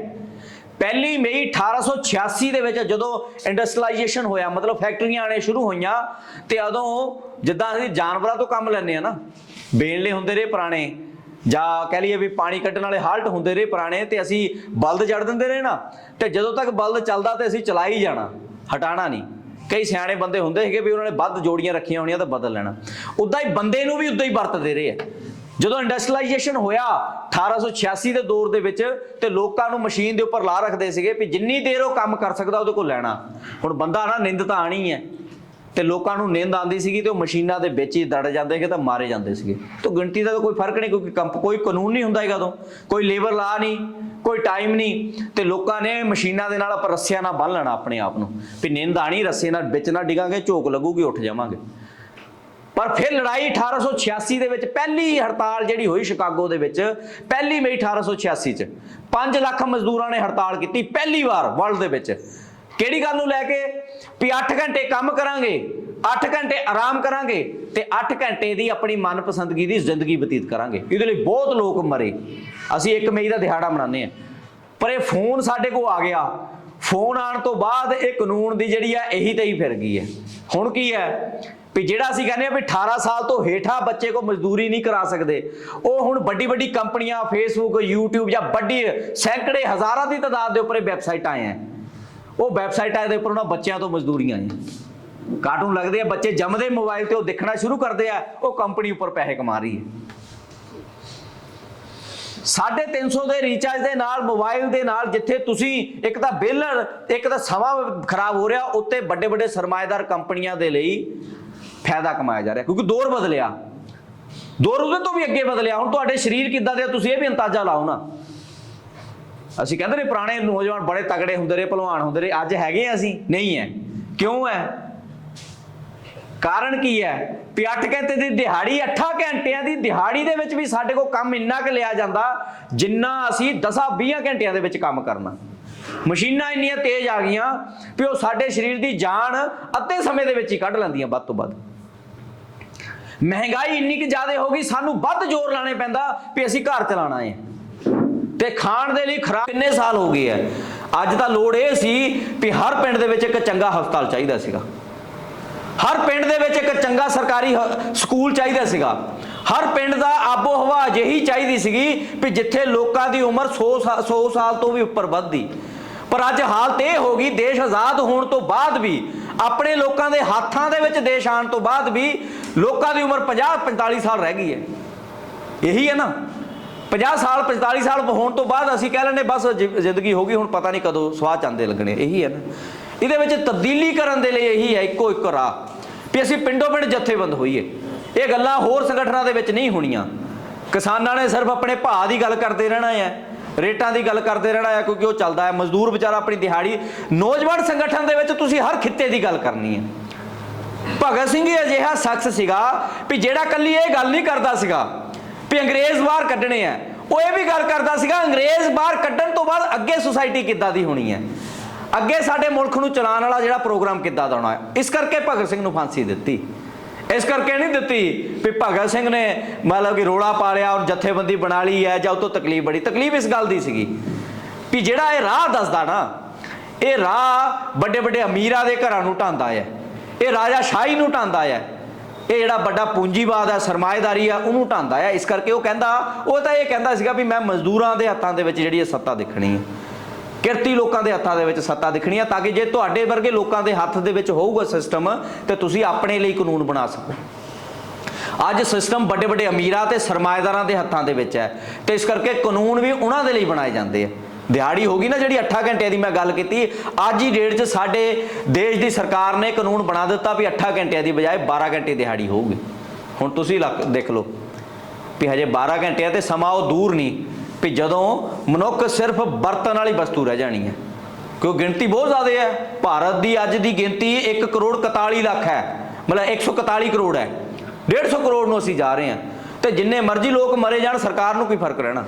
ਪਹਿਲੀ ਮਈ 1886 ਦੇ ਵਿੱਚ ਜਦੋਂ ਇੰਡਸਟਰੀਲਾਈਜੇਸ਼ਨ ਹੋਇਆ, ਮਤਲਬ ਫੈਕਟਰੀਆਂ ਆਣੇ ਸ਼ੁਰੂ ਹੋਈਆਂ, ਤੇ ਉਦੋਂ ਜਿੱਦਾਂ ਅਸੀਂ ਜਾਨਵਰਾਂ ਤੋਂ ਕੰਮ ਲੈਂਦੇ ਆ ਨਾ ਬੇਲਣੇ ਹੁੰਦੇ ਰਹੇ ਪੁਰਾਣੇ। ਜਾਂ ਕਹਿ ਲਈਏ ਵੀ ਪਾਣੀ ਕੱਢਣ ਵਾਲੇ ਹਾਲਟ ਹੁੰਦੇ ਰਹੇ ਪੁਰਾਣੇ ਤੇ ਅਸੀਂ ਬਲਦ ਜੜ ਦਿੰਦੇ ਰਹੇ ਨਾ, ਤੇ ਜਦੋਂ ਤੱਕ ਬਲਦ ਚੱਲਦਾ ਤੇ ਅਸੀਂ ਚਲਾ ਹੀ ਜਾਣਾ, ਹਟਾਣਾ ਨਹੀਂ। ਕਈ ਸਿਆਣੇ ਬੰਦੇ ਹੁੰਦੇ ਸੀਗੇ ਵੀ ਉਹਨਾਂ ਨੇ ਵੱਧ ਜੋੜੀਆਂ ਰੱਖੀਆਂ ਹੋਣੀਆਂ ਤਾਂ ਬਦਲ ਲੈਣਾ। ਉਦਾਂ ਹੀ ਬੰਦੇ ਨੂੰ ਵੀ ਉਦਾਂ ਹੀ ਵਰਤਦੇ ਰਹੇ ਆ। ਜਦੋਂ ਇੰਡਸਟਰੀਲਾਈਜੇਸ਼ਨ ਹੋਇਆ 1886 ਦੇ ਦੌਰ ਦੇ ਵਿੱਚ ਤੇ ਲੋਕਾਂ ਨੂੰ ਮਸ਼ੀਨ ਦੇ ਉੱਪਰ ਲਾ ਰੱਖਦੇ ਸੀਗੇ ਵੀ ਜਿੰਨੀ ਦੇਰ ਉਹ ਕੰਮ ਕਰ ਸਕਦਾ ਉਹਦੇ ਕੋਲ ਲੈਣਾ। ਹੁਣ ਬੰਦਾ ਨਾ ਨਿੰਦ ਤਾਂ ਆਣੀ ਹੈ। ਤੇ ਲੋਕਾਂ ਨੂੰ ਨਿੰਦ ਆਉਂਦੀ ਸੀਗੀ ਤੇ ਉਹ ਮਸ਼ੀਨਾਂ ਦੇ ਵਿੱਚ ਹੀ ਦੜ ਜਾਂਦੇ ਕਿ ਤਾਂ ਮਾਰੇ ਜਾਂਦੇ ਸੀਗੇ। ਤੇ ਗਿਣਤੀ ਦਾ ਤਾਂ ਕੋਈ ਫ਼ਰਕ ਨਹੀਂ ਕਿਉਂਕਿ ਕੰਪ ਕੋਈ ਕਾਨੂੰਨ ਨਹੀਂ ਹੁੰਦਾ ਹੈਗਾ ਤੋਂ ਕੋਈ ਲੇਬਰ ਲਾ ਨਹੀਂ, ਕੋਈ ਟਾਈਮ ਨਹੀਂ, ਤੇ ਲੋਕਾਂ ਨੇ ਮਸ਼ੀਨਾਂ ਦੇ ਨਾਲ ਆਪਾਂ ਰੱਸਿਆਂ ਨਾਲ ਬੰਨ ਲੈਣਾ ਆਪਣੇ ਆਪ ਨੂੰ। ਵੀ ਨਿੰਦ ਆਣੀ ਰੱਸੇ ਨਾਲ ਵਿੱਚ ਨਾ ਡਿਗਾਂਗੇ, ਝੋਕ ਲੱਗੂਗੀ, ਉੱਠ ਜਾਵਾਂਗੇ। ਪਰ ਫਿਰ ਲੜਾਈ 1886 ਦੇ ਵਿੱਚ ਪਹਿਲੀ ਹੜਤਾਲ ਜਿਹੜੀ ਹੋਈ ਸ਼ਿਕਾਗੋ ਦੇ ਵਿੱਚ, ਪਹਿਲੀ ਮਈ 1886 ਚ। 5 ਲੱਖ ਮਜ਼ਦੂਰਾਂ ਨੇ ਹੜਤਾਲ ਕੀਤੀ, ਪਹਿਲੀ ਵਾਰ ਵਰਲਡ ਦੇ ਵਿੱਚ। ਕਿਹੜੀ ਗੱਲ ਨੂੰ ਲੈ ਕੇ? ਵੀ 8 ਘੰਟੇ ਕੰਮ ਕਰਾਂਗੇ 8 ਘੰਟੇ ਆਰਾਮ ਕਰਾਂਗੇ ਤੇ 8 ਘੰਟੇ ਦੀ ਆਪਣੀ ਮਨਪਸੰਦਗੀ ਦੀ ਜ਼ਿੰਦਗੀ ਬਤੀਤ ਕਰਾਂਗੇ। ਇਹਦੇ ਲਈ ਬਹੁਤ ਲੋਕ ਮਰੇ। ਅਸੀਂ 1 ਮਈ ਦਾ ਦਿਹਾੜਾ ਮਨਾਉਂਦੇ ਆ ਪਰ ਇਹ ਫੋਨ ਸਾਡੇ ਕੋਲ ਆ ਗਿਆ। ਫੋਨ ਆਉਣ ਤੋਂ ਬਾਅਦ ਇਹ ਕਾਨੂੰਨ ਦੀ ਜਿਹੜੀ ਆ, ਇਹੀ ਤੇ ਹੀ ਫਿਰ ਗਈ ਹੈ। ਹੁਣ ਕੀ ਹੈ? ਵੀ ਜਿਹੜਾ ਅਸੀਂ ਕਹਿੰਦੇ ਆ ਵੀ 18 ਸਾਲ ਤੋਂ ਹੇਠਾਂ ਬੱਚੇ ਕੋ ਮਜ਼ਦੂਰੀ ਨਹੀਂ ਕਰਾ ਸਕਦੇ, ਉਹ ਹੁਣ ਵੱਡੀ ਵੱਡੀ ਕੰਪਨੀਆਂ ਫੇਸਬੁੱਕ YouTube ਜਾਂ ਵੱਡੀ ਸੈਂਕੜੇ ਹਜ਼ਾਰਾਂ ਦੀ ਤਾਦਾਦ ਦੇ ਉੱਪਰ ਇਹ ਵੈਬਸਾਈਟ ਆਏ ਆ ਉਹ ਵੈਬਸਾਈਟਾਂ ਦੇ ਉੱਪਰ ਉਹਨਾਂ ਬੱਚਿਆਂ ਤੋਂ ਮਜ਼ਦੂਰੀਆਂ ਆ ਕਾਰਟੂਨ ਲੱਗਦੇ ਆ, ਬੱਚੇ ਜੰਮਦੇ ਮੋਬਾਈਲ ਤੇ ਉਹ ਦੇਖਣਾ ਸ਼ੁਰੂ ਕਰਦੇ ਆ, ਉਹ ਕੰਪਨੀ ਉੱਪਰ ਪੈਸੇ ਕਮਾ ਰਹੀ ਹੈ। 350 ਦੇ ਰੀਚਾਰਜ ਦੇ ਨਾਲ, ਮੋਬਾਈਲ ਦੇ ਨਾਲ ਜਿੱਥੇ ਤੁਸੀਂ ਇੱਕ ਤਾਂ ਬਿੱਲ, ਇੱਕ ਤਾਂ ਸਮਾਂ ਖਰਾਬ ਹੋ ਰਿਹਾ, ਉੱਤੇ ਵੱਡੇ ਵੱਡੇ ਸਰਮਾਏਦਾਰ ਕੰਪਨੀਆਂ ਦੇ ਲਈ ਫਾਇਦਾ ਕਮਾਇਆ ਜਾ ਰਿਹਾ, ਕਿਉਂਕਿ ਦੌਰ ਬਦਲਿਆ। ਦੌਰ ਉਹਦੇ ਤੋਂ ਵੀ ਅੱਗੇ ਬਦਲਿਆ। ਹੁਣ ਤੁਹਾਡੇ ਸਰੀਰ ਕਿੱਦਾਂ ਦੇ ਤੁਸੀਂ ਇਹ ਵੀ ਅੰਦਾਜ਼ਾ ਲਾਓ ਨਾ। ਅਸੀਂ ਕਹਿੰਦੇ ਨੇ ਪੁਰਾਣੇ ਨੌਜਵਾਨ ਬੜੇ ਤਗੜੇ ਹੁੰਦੇ ਰਹੇ, ਭਲਵਾਨ ਹੁੰਦੇ ਰਹੇ, ਅੱਜ ਹੈਗੇ ਆ ਅਸੀਂ? ਨਹੀਂ ਹੈ। ਕਿਉਂ ਹੈ? ਕਾਰਨ ਕੀ ਹੈ? ਵੀ 8 ਘੰਟੇ ਦੀ ਦਿਹਾੜੀ 8 ਘੰਟਿਆਂ ਦੀ ਦਿਹਾੜੀ ਦੇ ਵਿੱਚ ਵੀ ਸਾਡੇ ਕੋਲ ਕੰਮ ਇੰਨਾ ਕੁ ਲਿਆ ਜਾਂਦਾ, ਜਿੰਨਾ ਅਸੀਂ 10-20 ਘੰਟਿਆਂ ਦੇ ਵਿੱਚ ਕੰਮ ਕਰਨਾ। ਮਸ਼ੀਨਾਂ ਇੰਨੀਆਂ ਤੇਜ਼ ਆ ਗਈਆਂ ਵੀ ਉਹ ਸਾਡੇ ਸਰੀਰ ਦੀ ਜਾਨ ਅੱਧੇ ਸਮੇਂ ਦੇ ਵਿੱਚ ਹੀ ਕੱਢ ਲੈਂਦੀਆਂ ਵੱਧ ਤੋਂ ਵੱਧ। ਮਹਿੰਗਾਈ ਇੰਨੀ ਕਿ ਜ਼ਿਆਦਾ ਹੋ ਗਈ, ਸਾਨੂੰ ਵੱਧ ਜ਼ੋਰ ਲਾਣੇ ਪੈਂਦਾ ਵੀ ਅਸੀਂ ਘਰ ਚਲਾਣਾ ਹੈ। ਤੇ ਖਾਣ ਦੇ ਲਈ ਖਰਾਬ ਕਿੰਨੇ ਸਾਲ ਹੋ ਗਏ ਹੈ ਅੱਜ ਤਾਂ ਲੋੜ ਇਹ ਸੀ ਵੀ ਹਰ ਪਿੰਡ ਦੇ ਵਿੱਚ ਇੱਕ ਚੰਗਾ ਹਸਪਤਾਲ ਚਾਹੀਦਾ ਸੀਗਾ। ਹਰ ਪਿੰਡ ਦੇ ਵਿੱਚ ਇੱਕ ਚੰਗਾ ਸਰਕਾਰੀ ਹ- ਸਕੂਲ ਚਾਹੀਦਾ ਸੀਗਾ। ਹਰ ਪਿੰਡ ਦਾ ਆਬੋ ਹਵਾ ਅਜਿਹੀ ਚਾਹੀਦੀ ਸੀਗੀ ਵੀ ਜਿੱਥੇ ਲੋਕਾਂ ਦੀ ਉਮਰ 100 ਸਾ- 100 ਸਾਲ ਤੋਂ ਵੀ ਉੱਪਰ ਵੱਧਦੀ। ਪਰ ਅੱਜ ਹਾਲਤ ਇਹ ਹੋ ਗਈ, ਦੇਸ਼ ਆਜ਼ਾਦ ਹੋਣ ਤੋਂ ਬਾਅਦ ਵੀ, ਆਪਣੇ ਲੋਕਾਂ ਦੇ ਹੱਥਾਂ ਦੇ ਵਿੱਚ ਦੇਸ਼ ਆਉਣ ਤੋਂ ਬਾਅਦ ਵੀ ਲੋਕਾਂ ਦੀ ਉਮਰ 50 45 ਸਾਲ ਰਹਿ ਗਈ ਹੈ। ਇਹੀ ਹੈ ਨਾ। 50 ਸਾਲ 45 ਸਾਲ ਹੋਣ ਤੋਂ ਬਾਅਦ ਅਸੀਂ ਕਹਿ ਲੈਂਦੇ, ਬਸ ਜ਼ਿ- ਜ਼ਿੰਦਗੀ ਹੋ ਗਈ, ਹੁਣ ਪਤਾ ਨਹੀਂ ਕਦੋਂ ਸਵਾਹ ਚਾਂਦੇ ਲੱਗਣੇ, ਇਹੀ ਹੈ ਨਾ। ਇਹਦੇ ਵਿੱਚ ਤਬਦੀਲੀ ਕਰਨ ਦੇ ਲਈ ਇਹੀ ਹੈ, ਇੱਕੋ ਇੱਕ ਰਾਹ, ਵੀ ਅਸੀਂ ਪਿੰਡੋਂ ਪਿੰਡ ਜਥੇਬੰਦ ਹੋਈਏ। ਇਹ ਗੱਲਾਂ ਹੋਰ ਸੰਗਠਨਾਂ ਦੇ ਵਿੱਚ ਨਹੀਂ ਹੋਣੀਆਂ। ਕਿਸਾਨਾਂ ਨੇ ਸਿਰਫ ਆਪਣੇ ਭਾਅ ਦੀ ਗੱਲ ਕਰਦੇ ਰਹਿਣਾ ਹੈ, ਰੇਟਾਂ ਦੀ ਗੱਲ ਕਰਦੇ ਰਹਿਣਾ ਹੈ, ਕਿਉਂਕਿ ਉਹ ਚੱਲਦਾ ਹੈ। ਮਜ਼ਦੂਰ ਵਿਚਾਰਾ ਆਪਣੀ ਦਿਹਾੜੀ, ਨੌਜਵਾਨ ਸੰਗਠਨ ਦੇ ਵਿੱਚ ਤੁਸੀਂ ਹਰ ਖਿੱਤੇ ਦੀ ਗੱਲ ਕਰਨੀ ਹੈ। ਭਗਤ ਸਿੰਘ ਹੀ ਅਜਿਹਾ ਸ਼ਖਸ ਸੀਗਾ ਵੀ ਜਿਹੜਾ ਕੱਲੀ ਇਹ ਗੱਲ ਨਹੀਂ ਕਰਦਾ ਸੀਗਾ। ਵੀ ਅੰਗਰੇਜ਼ ਬਾਹਰ ਕੱਢਣੇ ਆ। ਉਹ ਇਹ ਵੀ ਗੱਲ ਕਰਦਾ ਸੀਗਾ, ਅੰਗਰੇਜ਼ ਬਾਹਰ ਕੱਢਣ ਤੋਂ ਬਾਅਦ ਅੱਗੇ ਸੁਸਾਇਟੀ ਕਿੱਦਾਂ ਦੀ ਹੋਣੀ ਹੈ? ਅੱਗੇ ਸਾਡੇ ਮੁਲਕ ਨੂੰ ਚਲਾਉਣ ਵਾਲਾ ਜਿਹੜਾ ਪ੍ਰੋਗਰਾਮ ਕਿੱਦਾਂ ਦਾ ਹੋਣਾ ਹੈ? ਇਸ ਕਰਕੇ ਭਗਤ ਸਿੰਘ ਨੂੰ ਫਾਂਸੀ ਦਿੱਤੀ। ਇਸ ਕਰਕੇ ਨਹੀਂ ਦਿੱਤੀ ਵੀ ਭਗਤ ਸਿੰਘ ਨੇ ਮਤਲਬ ਕਿ ਰੋਲਾ ਪਾ ਲਿਆ ਔਰ ਜਥੇਬੰਦੀ ਬਣਾ ਲਈ ਹੈ ਜਾਂ ਉਹ ਤੋਂ ਤਕਲੀਫ ਬੜੀ। ਤਕਲੀਫ ਇਸ ਗੱਲ ਦੀ ਸੀਗੀ ਵੀ ਜਿਹੜਾ ਇਹ ਰਾਹ ਦੱਸਦਾ ਨਾ, ਇਹ ਰਾਹ ਵੱਡੇ ਵੱਡੇ ਅਮੀਰਾਂ ਦੇ ਘਰਾਂ ਨੂੰ ਢਾਂਦਾ ਹੈ। ਇਹ ਰਾਜਾ ਸ਼ਾਹੀ ਨੂੰ ਢਾਂਦਾ ਹੈ। ਇਹ ਜਿਹੜਾ ਵੱਡਾ ਪੂੰਜੀਵਾਦ ਹੈ, ਸਰਮਾਏਦਾਰੀ ਆ ਉਹਨੂੰ ਢਾਂਦਾ ਹੈ। ਇਸ ਕਰਕੇ ਉਹ ਕਹਿੰਦਾ, ਉਹ ਤਾਂ ਇਹ ਕਹਿੰਦਾ ਸੀਗਾ ਵੀ ਮੈਂ ਮਜ਼ਦੂਰਾਂ ਦੇ ਹੱਥਾਂ ਦੇ ਵਿੱਚ ਜਿਹੜੀ ਇਹ ਸੱਤਾ ਦੇਖਣੀ ਹੈ। ਕਿਰਤੀ ਲੋਕਾਂ ਦੇ ਹੱਥਾਂ ਦੇ ਵਿੱਚ ਸੱਤਾ ਦਿਖਣੀ ਆ ਤਾਂ ਕਿ ਜੇ ਤੁਹਾਡੇ ਵਰਗੇ ਲੋਕਾਂ ਦੇ ਹੱਥ ਦੇ ਵਿੱਚ ਹੋਊਗਾ ਸਿਸਟਮ, ਤੇ ਤੁਸੀਂ ਆਪਣੇ ਲਈ ਕਾਨੂੰਨ ਬਣਾ ਸਕੋ। ਅੱਜ ਸਿਸਟਮ ਵੱਡੇ ਵੱਡੇ ਅਮੀਰਾਂ ਤੇ ਸਰਮਾਏਦਾਰਾਂ ਦੇ ਹੱਥਾਂ ਦੇ ਵਿੱਚ ਹੈ। ਤੇ ਇਸ ਕਰਕੇ ਕਾਨੂੰਨ ਵੀ ਉਹਨਾਂ ਦੇ ਲਈ ਬਣਾਏ ਜਾਂਦੇ ਆ। ਦਿਹਾੜੀ ਹੋ ਗਈ ਨਾ ਜਿਹੜੀ 8 ਘੰਟਿਆਂ ਦੀ ਮੈਂ ਗੱਲ ਕੀਤੀ, ਅੱਜ ਹੀ ਡੇਟ 'ਚ ਸਾਡੇ ਦੇਸ਼ ਦੀ ਸਰਕਾਰ ਨੇ ਕਾਨੂੰਨ ਬਣਾ ਦਿੱਤਾ ਵੀ 8 ਘੰਟਿਆਂ ਦੀ ਬਜਾਏ 12 ਘੰਟੇ ਦਿਹਾੜੀ ਹੋਊਗੀ। ਹੁਣ ਤੁਸੀਂ ਲੱਕ- ਦੇਖ ਲਓ ਵੀ ਹਜੇ 12 ਘੰਟੇ ਆ ਤੇ ਸਮਾਂ ਉਹ ਦੂਰ ਨਹੀਂ, ਵੀ ਜਦੋਂ ਮਨੁੱਖ ਸਿਰਫ ਵਰਤਣ ਵਾਲੀ ਵਸਤੂ ਰਹਿ ਜਾਣੀ ਹੈ। ਕਿਉਂ ਗਿਣਤੀ ਬਹੁਤ ਜ਼ਿਆਦਾ ਹੈ। ਭਾਰਤ ਦੀ ਅੱਜ ਦੀ ਗਿਣਤੀ 1 ਕਰੋੜ 41 ਲੱਖ ਹੈ। ਮਤਲਬ 141 ਕਰੋੜ ਹੈ। 150 ਕਰੋੜ ਨੂੰ ਅਸੀਂ ਜਾ ਰਹੇ ਹਾਂ। ਤੇ ਜਿੰਨੇ ਮਰਜ਼ੀ ਲੋਕ ਮਰੇ ਜਾਣ, ਸਰਕਾਰ ਨੂੰ ਕੋਈ ਫ਼ਰਕ ਰਹਿਣਾ।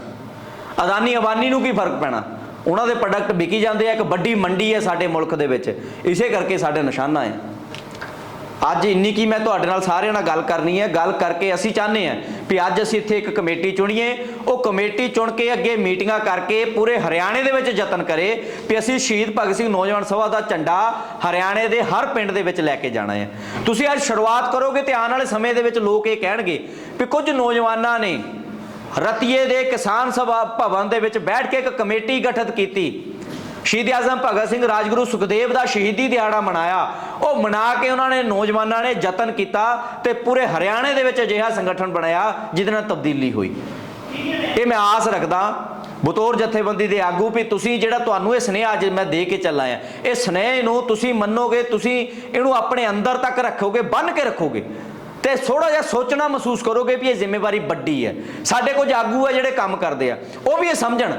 ਅਦਾਨੀ ਅਬਾਨੀ ਨੂੰ ਕੀ ਫ਼ਰਕ ਪੈਣਾ? ਉਹਨਾਂ ਦੇ ਪ੍ਰੋਡਕਟ ਵਿਕੀ ਜਾਂਦੇ ਆ, ਇੱਕ ਵੱਡੀ ਮੰਡੀ ਹੈ ਸਾਡੇ ਮੁਲਕ ਦੇ ਵਿੱਚ। ਇਸੇ ਕਰਕੇ ਸਾਡੇ ਨਿਸ਼ਾਨਾ ਹੈ। ਅੱਜ ਇੰਨੀ ਕੀ ਮੈਂ ਤੁਹਾਡੇ ਨਾਲ ਸਾਰਿਆਂ ਨਾਲ ਗੱਲ ਕਰਨੀ ਹੈ। ਗੱਲ ਕਰਕੇ ਅਸੀਂ ਚਾਹੁੰਦੇ ਹਾਂ ਵੀ ਅੱਜ ਅਸੀਂ ਇੱਥੇ ਇੱਕ ਕਮੇਟੀ ਚੁਣੀਏ। ਉਹ ਕਮੇਟੀ ਚੁਣ ਕੇ ਅੱਗੇ ਮੀਟਿੰਗਾਂ ਕਰਕੇ ਪੂਰੇ ਹਰਿਆਣੇ ਦੇ ਵਿੱਚ ਯਤਨ ਕਰੇ ਵੀ ਅਸੀਂ ਸ਼ਹੀਦ ਭਗਤ ਸਿੰਘ ਨੌਜਵਾਨ ਸਭਾ ਦਾ ਝੰਡਾ ਹਰਿਆਣੇ ਦੇ ਹਰ ਪਿੰਡ ਦੇ ਵਿੱਚ ਲੈ ਕੇ ਜਾਣਾ ਹੈ। ਤੁਸੀਂ ਅੱਜ ਸ਼ੁਰੂਆਤ ਕਰੋਗੇ ਤੇ ਆਉਣ ਵਾਲੇ ਸਮੇਂ ਦੇ ਵਿੱਚ ਲੋਕ ਇਹ ਕਹਿਣਗੇ ਵੀ ਕੁਝ ਨੌਜਵਾਨਾਂ ਨੇ ਰਤੀਏ ਦੇ ਕਿਸਾਨ ਸਭਾ ਭਵਨ ਦੇ ਵਿੱਚ ਬੈਠ ਕੇ ਇੱਕ ਕਮੇਟੀ ਗਠਿਤ ਕੀਤੀ। ਸ਼ਹੀਦ ਆਜ਼ਮ ਭਗਤ ਸਿੰਘ ਰਾਜਗੁਰੂ ਸੁਖਦੇਵ ਦਾ ਸ਼ਹੀਦੀ ਦਿਹਾੜਾ ਮਨਾਇਆ। ਉਹ ਮਨਾ ਕੇ ਉਹਨਾਂ ਨੇ ਨੌਜਵਾਨਾਂ ਨੇ ਯਤਨ ਕੀਤਾ ਤੇ ਪੂਰੇ ਹਰਿਆਣੇ ਦੇ ਵਿੱਚ ਅਜਿਹਾ ਸੰਗਠਨ ਬਣਾਇਆ ਜਿਹਦੇ ਨਾਲ ਤਬਦੀਲੀ ਹੋਈ। ਇਹ ਮੈਂ ਆਸ ਰੱਖਦਾ ਬਤੌਰ ਜਥੇਬੰਦੀ ਦੇ ਆਗੂ ਵੀ ਤੁਸੀਂ ਜਿਹੜਾ ਤੁਹਾਨੂੰ ਇਹ ਸੁਨੇਹਾ ਅੱਜ ਮੈਂ ਦੇ ਕੇ ਚੱਲਾ ਆ ਇਹ ਸੁਨੇਹੇ ਨੂੰ ਤੁਸੀਂ ਮੰਨੋਗੇ, ਤੁਸੀਂ ਇਹਨੂੰ ਆਪਣੇ ਅੰਦਰ ਤੱਕ ਰੱਖੋਗੇ ਬੰਨ ਕੇ ਰੱਖੋਗੇ। ਤੇ ਥੋੜਾ ਜਿਹਾ ਸੋਚਣਾ ਮਹਿਸੂਸ ਕਰੋਗੇ ਵੀ ਇਹ ਜ਼ਿੰਮੇਵਾਰੀ ਵੱਡੀ ਹੈ। ਸਾਡੇ ਕੁਝ ਆਗੂ ਆ ਜਿਹੜੇ ਕੰਮ ਕਰਦੇ ਆ। ਉਹ ਵੀ ਇਹ ਸਮਝਣ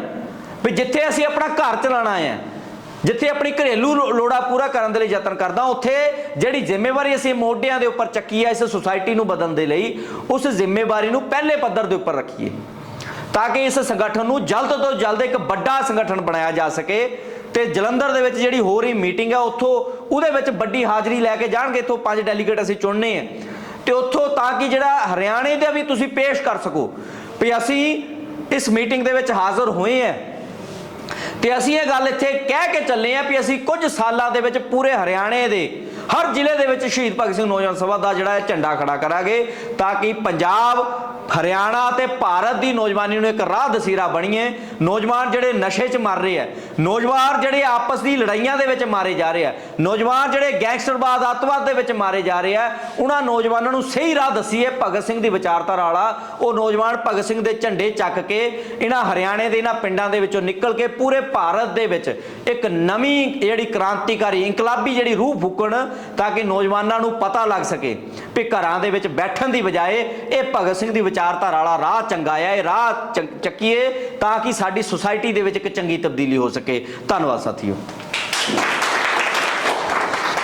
ਵੀ ਜਿੱਥੇ ਅਸੀਂ ਆਪਣਾ ਘਰ ਚਲਾਣਾ ਹੈ, ਜਿੱਥੇ ਆਪਣੀ ਘਰੇਲੂ ਲੋ- ਲੋੜਾਂ ਪੂਰਾ ਕਰਨ ਦੇ ਲਈ ਯਤਨ ਕਰਦਾ, ਉੱਥੇ ਜਿਹੜੀ ਜ਼ਿੰਮੇਵਾਰੀ ਅਸੀਂ ਮੋਢਿਆਂ ਦੇ ਉੱਪਰ ਚੱਕੀ ਹੈ ਇਸ ਸੁਸਾਇਟੀ ਨੂੰ ਬਦਲਣ ਦੇ ਲਈ, ਉਸ ਜ਼ਿੰਮੇਵਾਰੀ ਨੂੰ ਪਹਿਲੇ ਪੱਧਰ ਦੇ ਉੱਪਰ ਰੱਖੀਏ। ਤਾਂ ਕਿ ਇਸ ਸੰਗਠਨ ਨੂੰ ਜਲਦ ਤੋਂ ਜਲਦ ਇੱਕ ਵੱਡਾ ਸੰਗਠਨ ਬਣਾਇਆ ਜਾ ਸਕੇ ਤੇ ਜਲੰਧਰ ਦੇ ਵਿੱਚ ਜਿਹੜੀ ਹੋ ਰਹੀ ਮੀਟਿੰਗ ਆ, ਉੱਥੋਂ ਉਹਦੇ ਵਿੱਚ ਵੱਡੀ ਹਾਜ਼ਰੀ ਲੈ ਕੇ ਜਾਣਗੇ, ਇੱਥੋਂ ਪੰਜ ਡੈਲੀਗੇਟ ਅਸੀਂ ਚੁਣਨੇ ਆ। ਤੇ ਉੱਥੋਂ ਤਾਂ ਕਿ ਜਿਹੜਾ ਹਰਿਆਣੇ ਦਾ ਵੀ ਤੁਸੀਂ ਪੇਸ਼ ਕਰ ਸਕੋ। ਵੀ ਅਸੀਂ ਇਸ ਮੀਟਿੰਗ ਦੇ ਵਿੱਚ ਹਾਜ਼ਰ ਹੋਏ ਆ ਤੇ ਅਸੀਂ ਇਹ ਗੱਲ ਇੱਥੇ ਕਹਿ ਕੇ ਚੱਲੇ ਆ ਵੀ ਅਸੀਂ ਕੁਝ ਸਾਲਾਂ ਦੇ ਵਿੱਚ ਪੂਰੇ ਹਰਿਆਣੇ ਦੇ ਹਰ ਜ਼ਿਲ੍ਹੇ ਦੇ ਵਿੱਚ ਸ਼ਹੀਦ ਭਗਤ ਸਿੰਘ ਨੌਜਵਾਨ ਸਭਾ ਦਾ ਜਿਹੜਾ ਹੈ ਝੰਡਾ ਖੜਾ ਕਰਾਂਗੇ ਤਾਂ ਕਿ ਪੰਜਾਬ, ਹਰਿਆਣਾ ਤੇ ਭਾਰਤ ਦੀ ਨੌਜਵਾਨੀ ਨੂੰ ਇੱਕ ਰਾਹ ਦਸੀਰਾ ਬਣੀਏ। ਨੌਜਵਾਨ ਜਿਹੜੇ ਨਸ਼ੇ 'ਚ ਮਰ ਰਹੇ ਆ, ਨੌਜਵਾਨ ਜਿਹੜੇ ਆਪਸ ਦੀ ਲੜਾਈਆਂ ਦੇ ਵਿੱਚ ਮਾਰੇ ਜਾ ਰਹੇ ਆ, ਨੌਜਵਾਨ ਜਿਹੜੇ ਗੈਂਗਸਟਰਵਾਦ ਅੱਤਵਾਦ ਦੇ ਵਿੱਚ ਮਾਰੇ ਜਾ ਰਹੇ ਆ, ਉਹਨਾਂ ਨੌਜਵਾਨਾਂ ਨੂੰ ਸਹੀ ਰਾਹ ਦਸੀਏ ਭਗਤ ਸਿੰਘ ਦੀ ਵਿਚਾਰਧਾਰਾ ਵਾਲਾ। ਉਹ ਨੌਜਵਾਨ ਭਗਤ ਸਿੰਘ ਦੇ ਝੰਡੇ ਚੱਕ ਕੇ ਇਹਨਾਂ ਹਰਿਆਣੇ ਦੇ ਇਹਨਾਂ ਪਿੰਡਾਂ ਦੇ ਵਿੱਚੋਂ ਨਿਕਲ ਕੇ ਪੂਰੇ ਭਾਰਤ ਦੇ ਵਿੱਚ ਇੱਕ ਨਵੀਂ ਜਿਹੜੀ ਕ੍ਰਾਂਤੀਕਾਰੀ ਇਨਕਲਾਬੀ ਜਿਹੜੀ ਰੂਹ ਫੂਕਣ ਤਾਂ ਕਿ ਨੌਜਵਾਨਾਂ ਨੂੰ ਪਤਾ ਲੱਗ ਸਕੇ ਵੀ ਘਰਾਂ ਦੇ ਵਿੱਚ ਬੈਠਣ ਦੀ ਬਜਾਏ ਇਹ ਭਗਤ ਸਿੰਘ ਦੀ ਵਿਚਾਰਧਾਰਾ ਵਾਲਾ ਰਾਹ ਚੰਗਾ ਆ, ਇਹ ਰਾਹ ਚੱਕੀਏ ਤਾਂ ਕਿ ਸਾਡੀ ਸੁਸਾਇਟੀ ਦੇ ਵਿੱਚ ਇੱਕ ਚੰਗੀ ਤਬਦੀਲੀ ਹੋ ਸਕੇ। ਧੰਨਵਾਦ ਸਾਥੀਓ।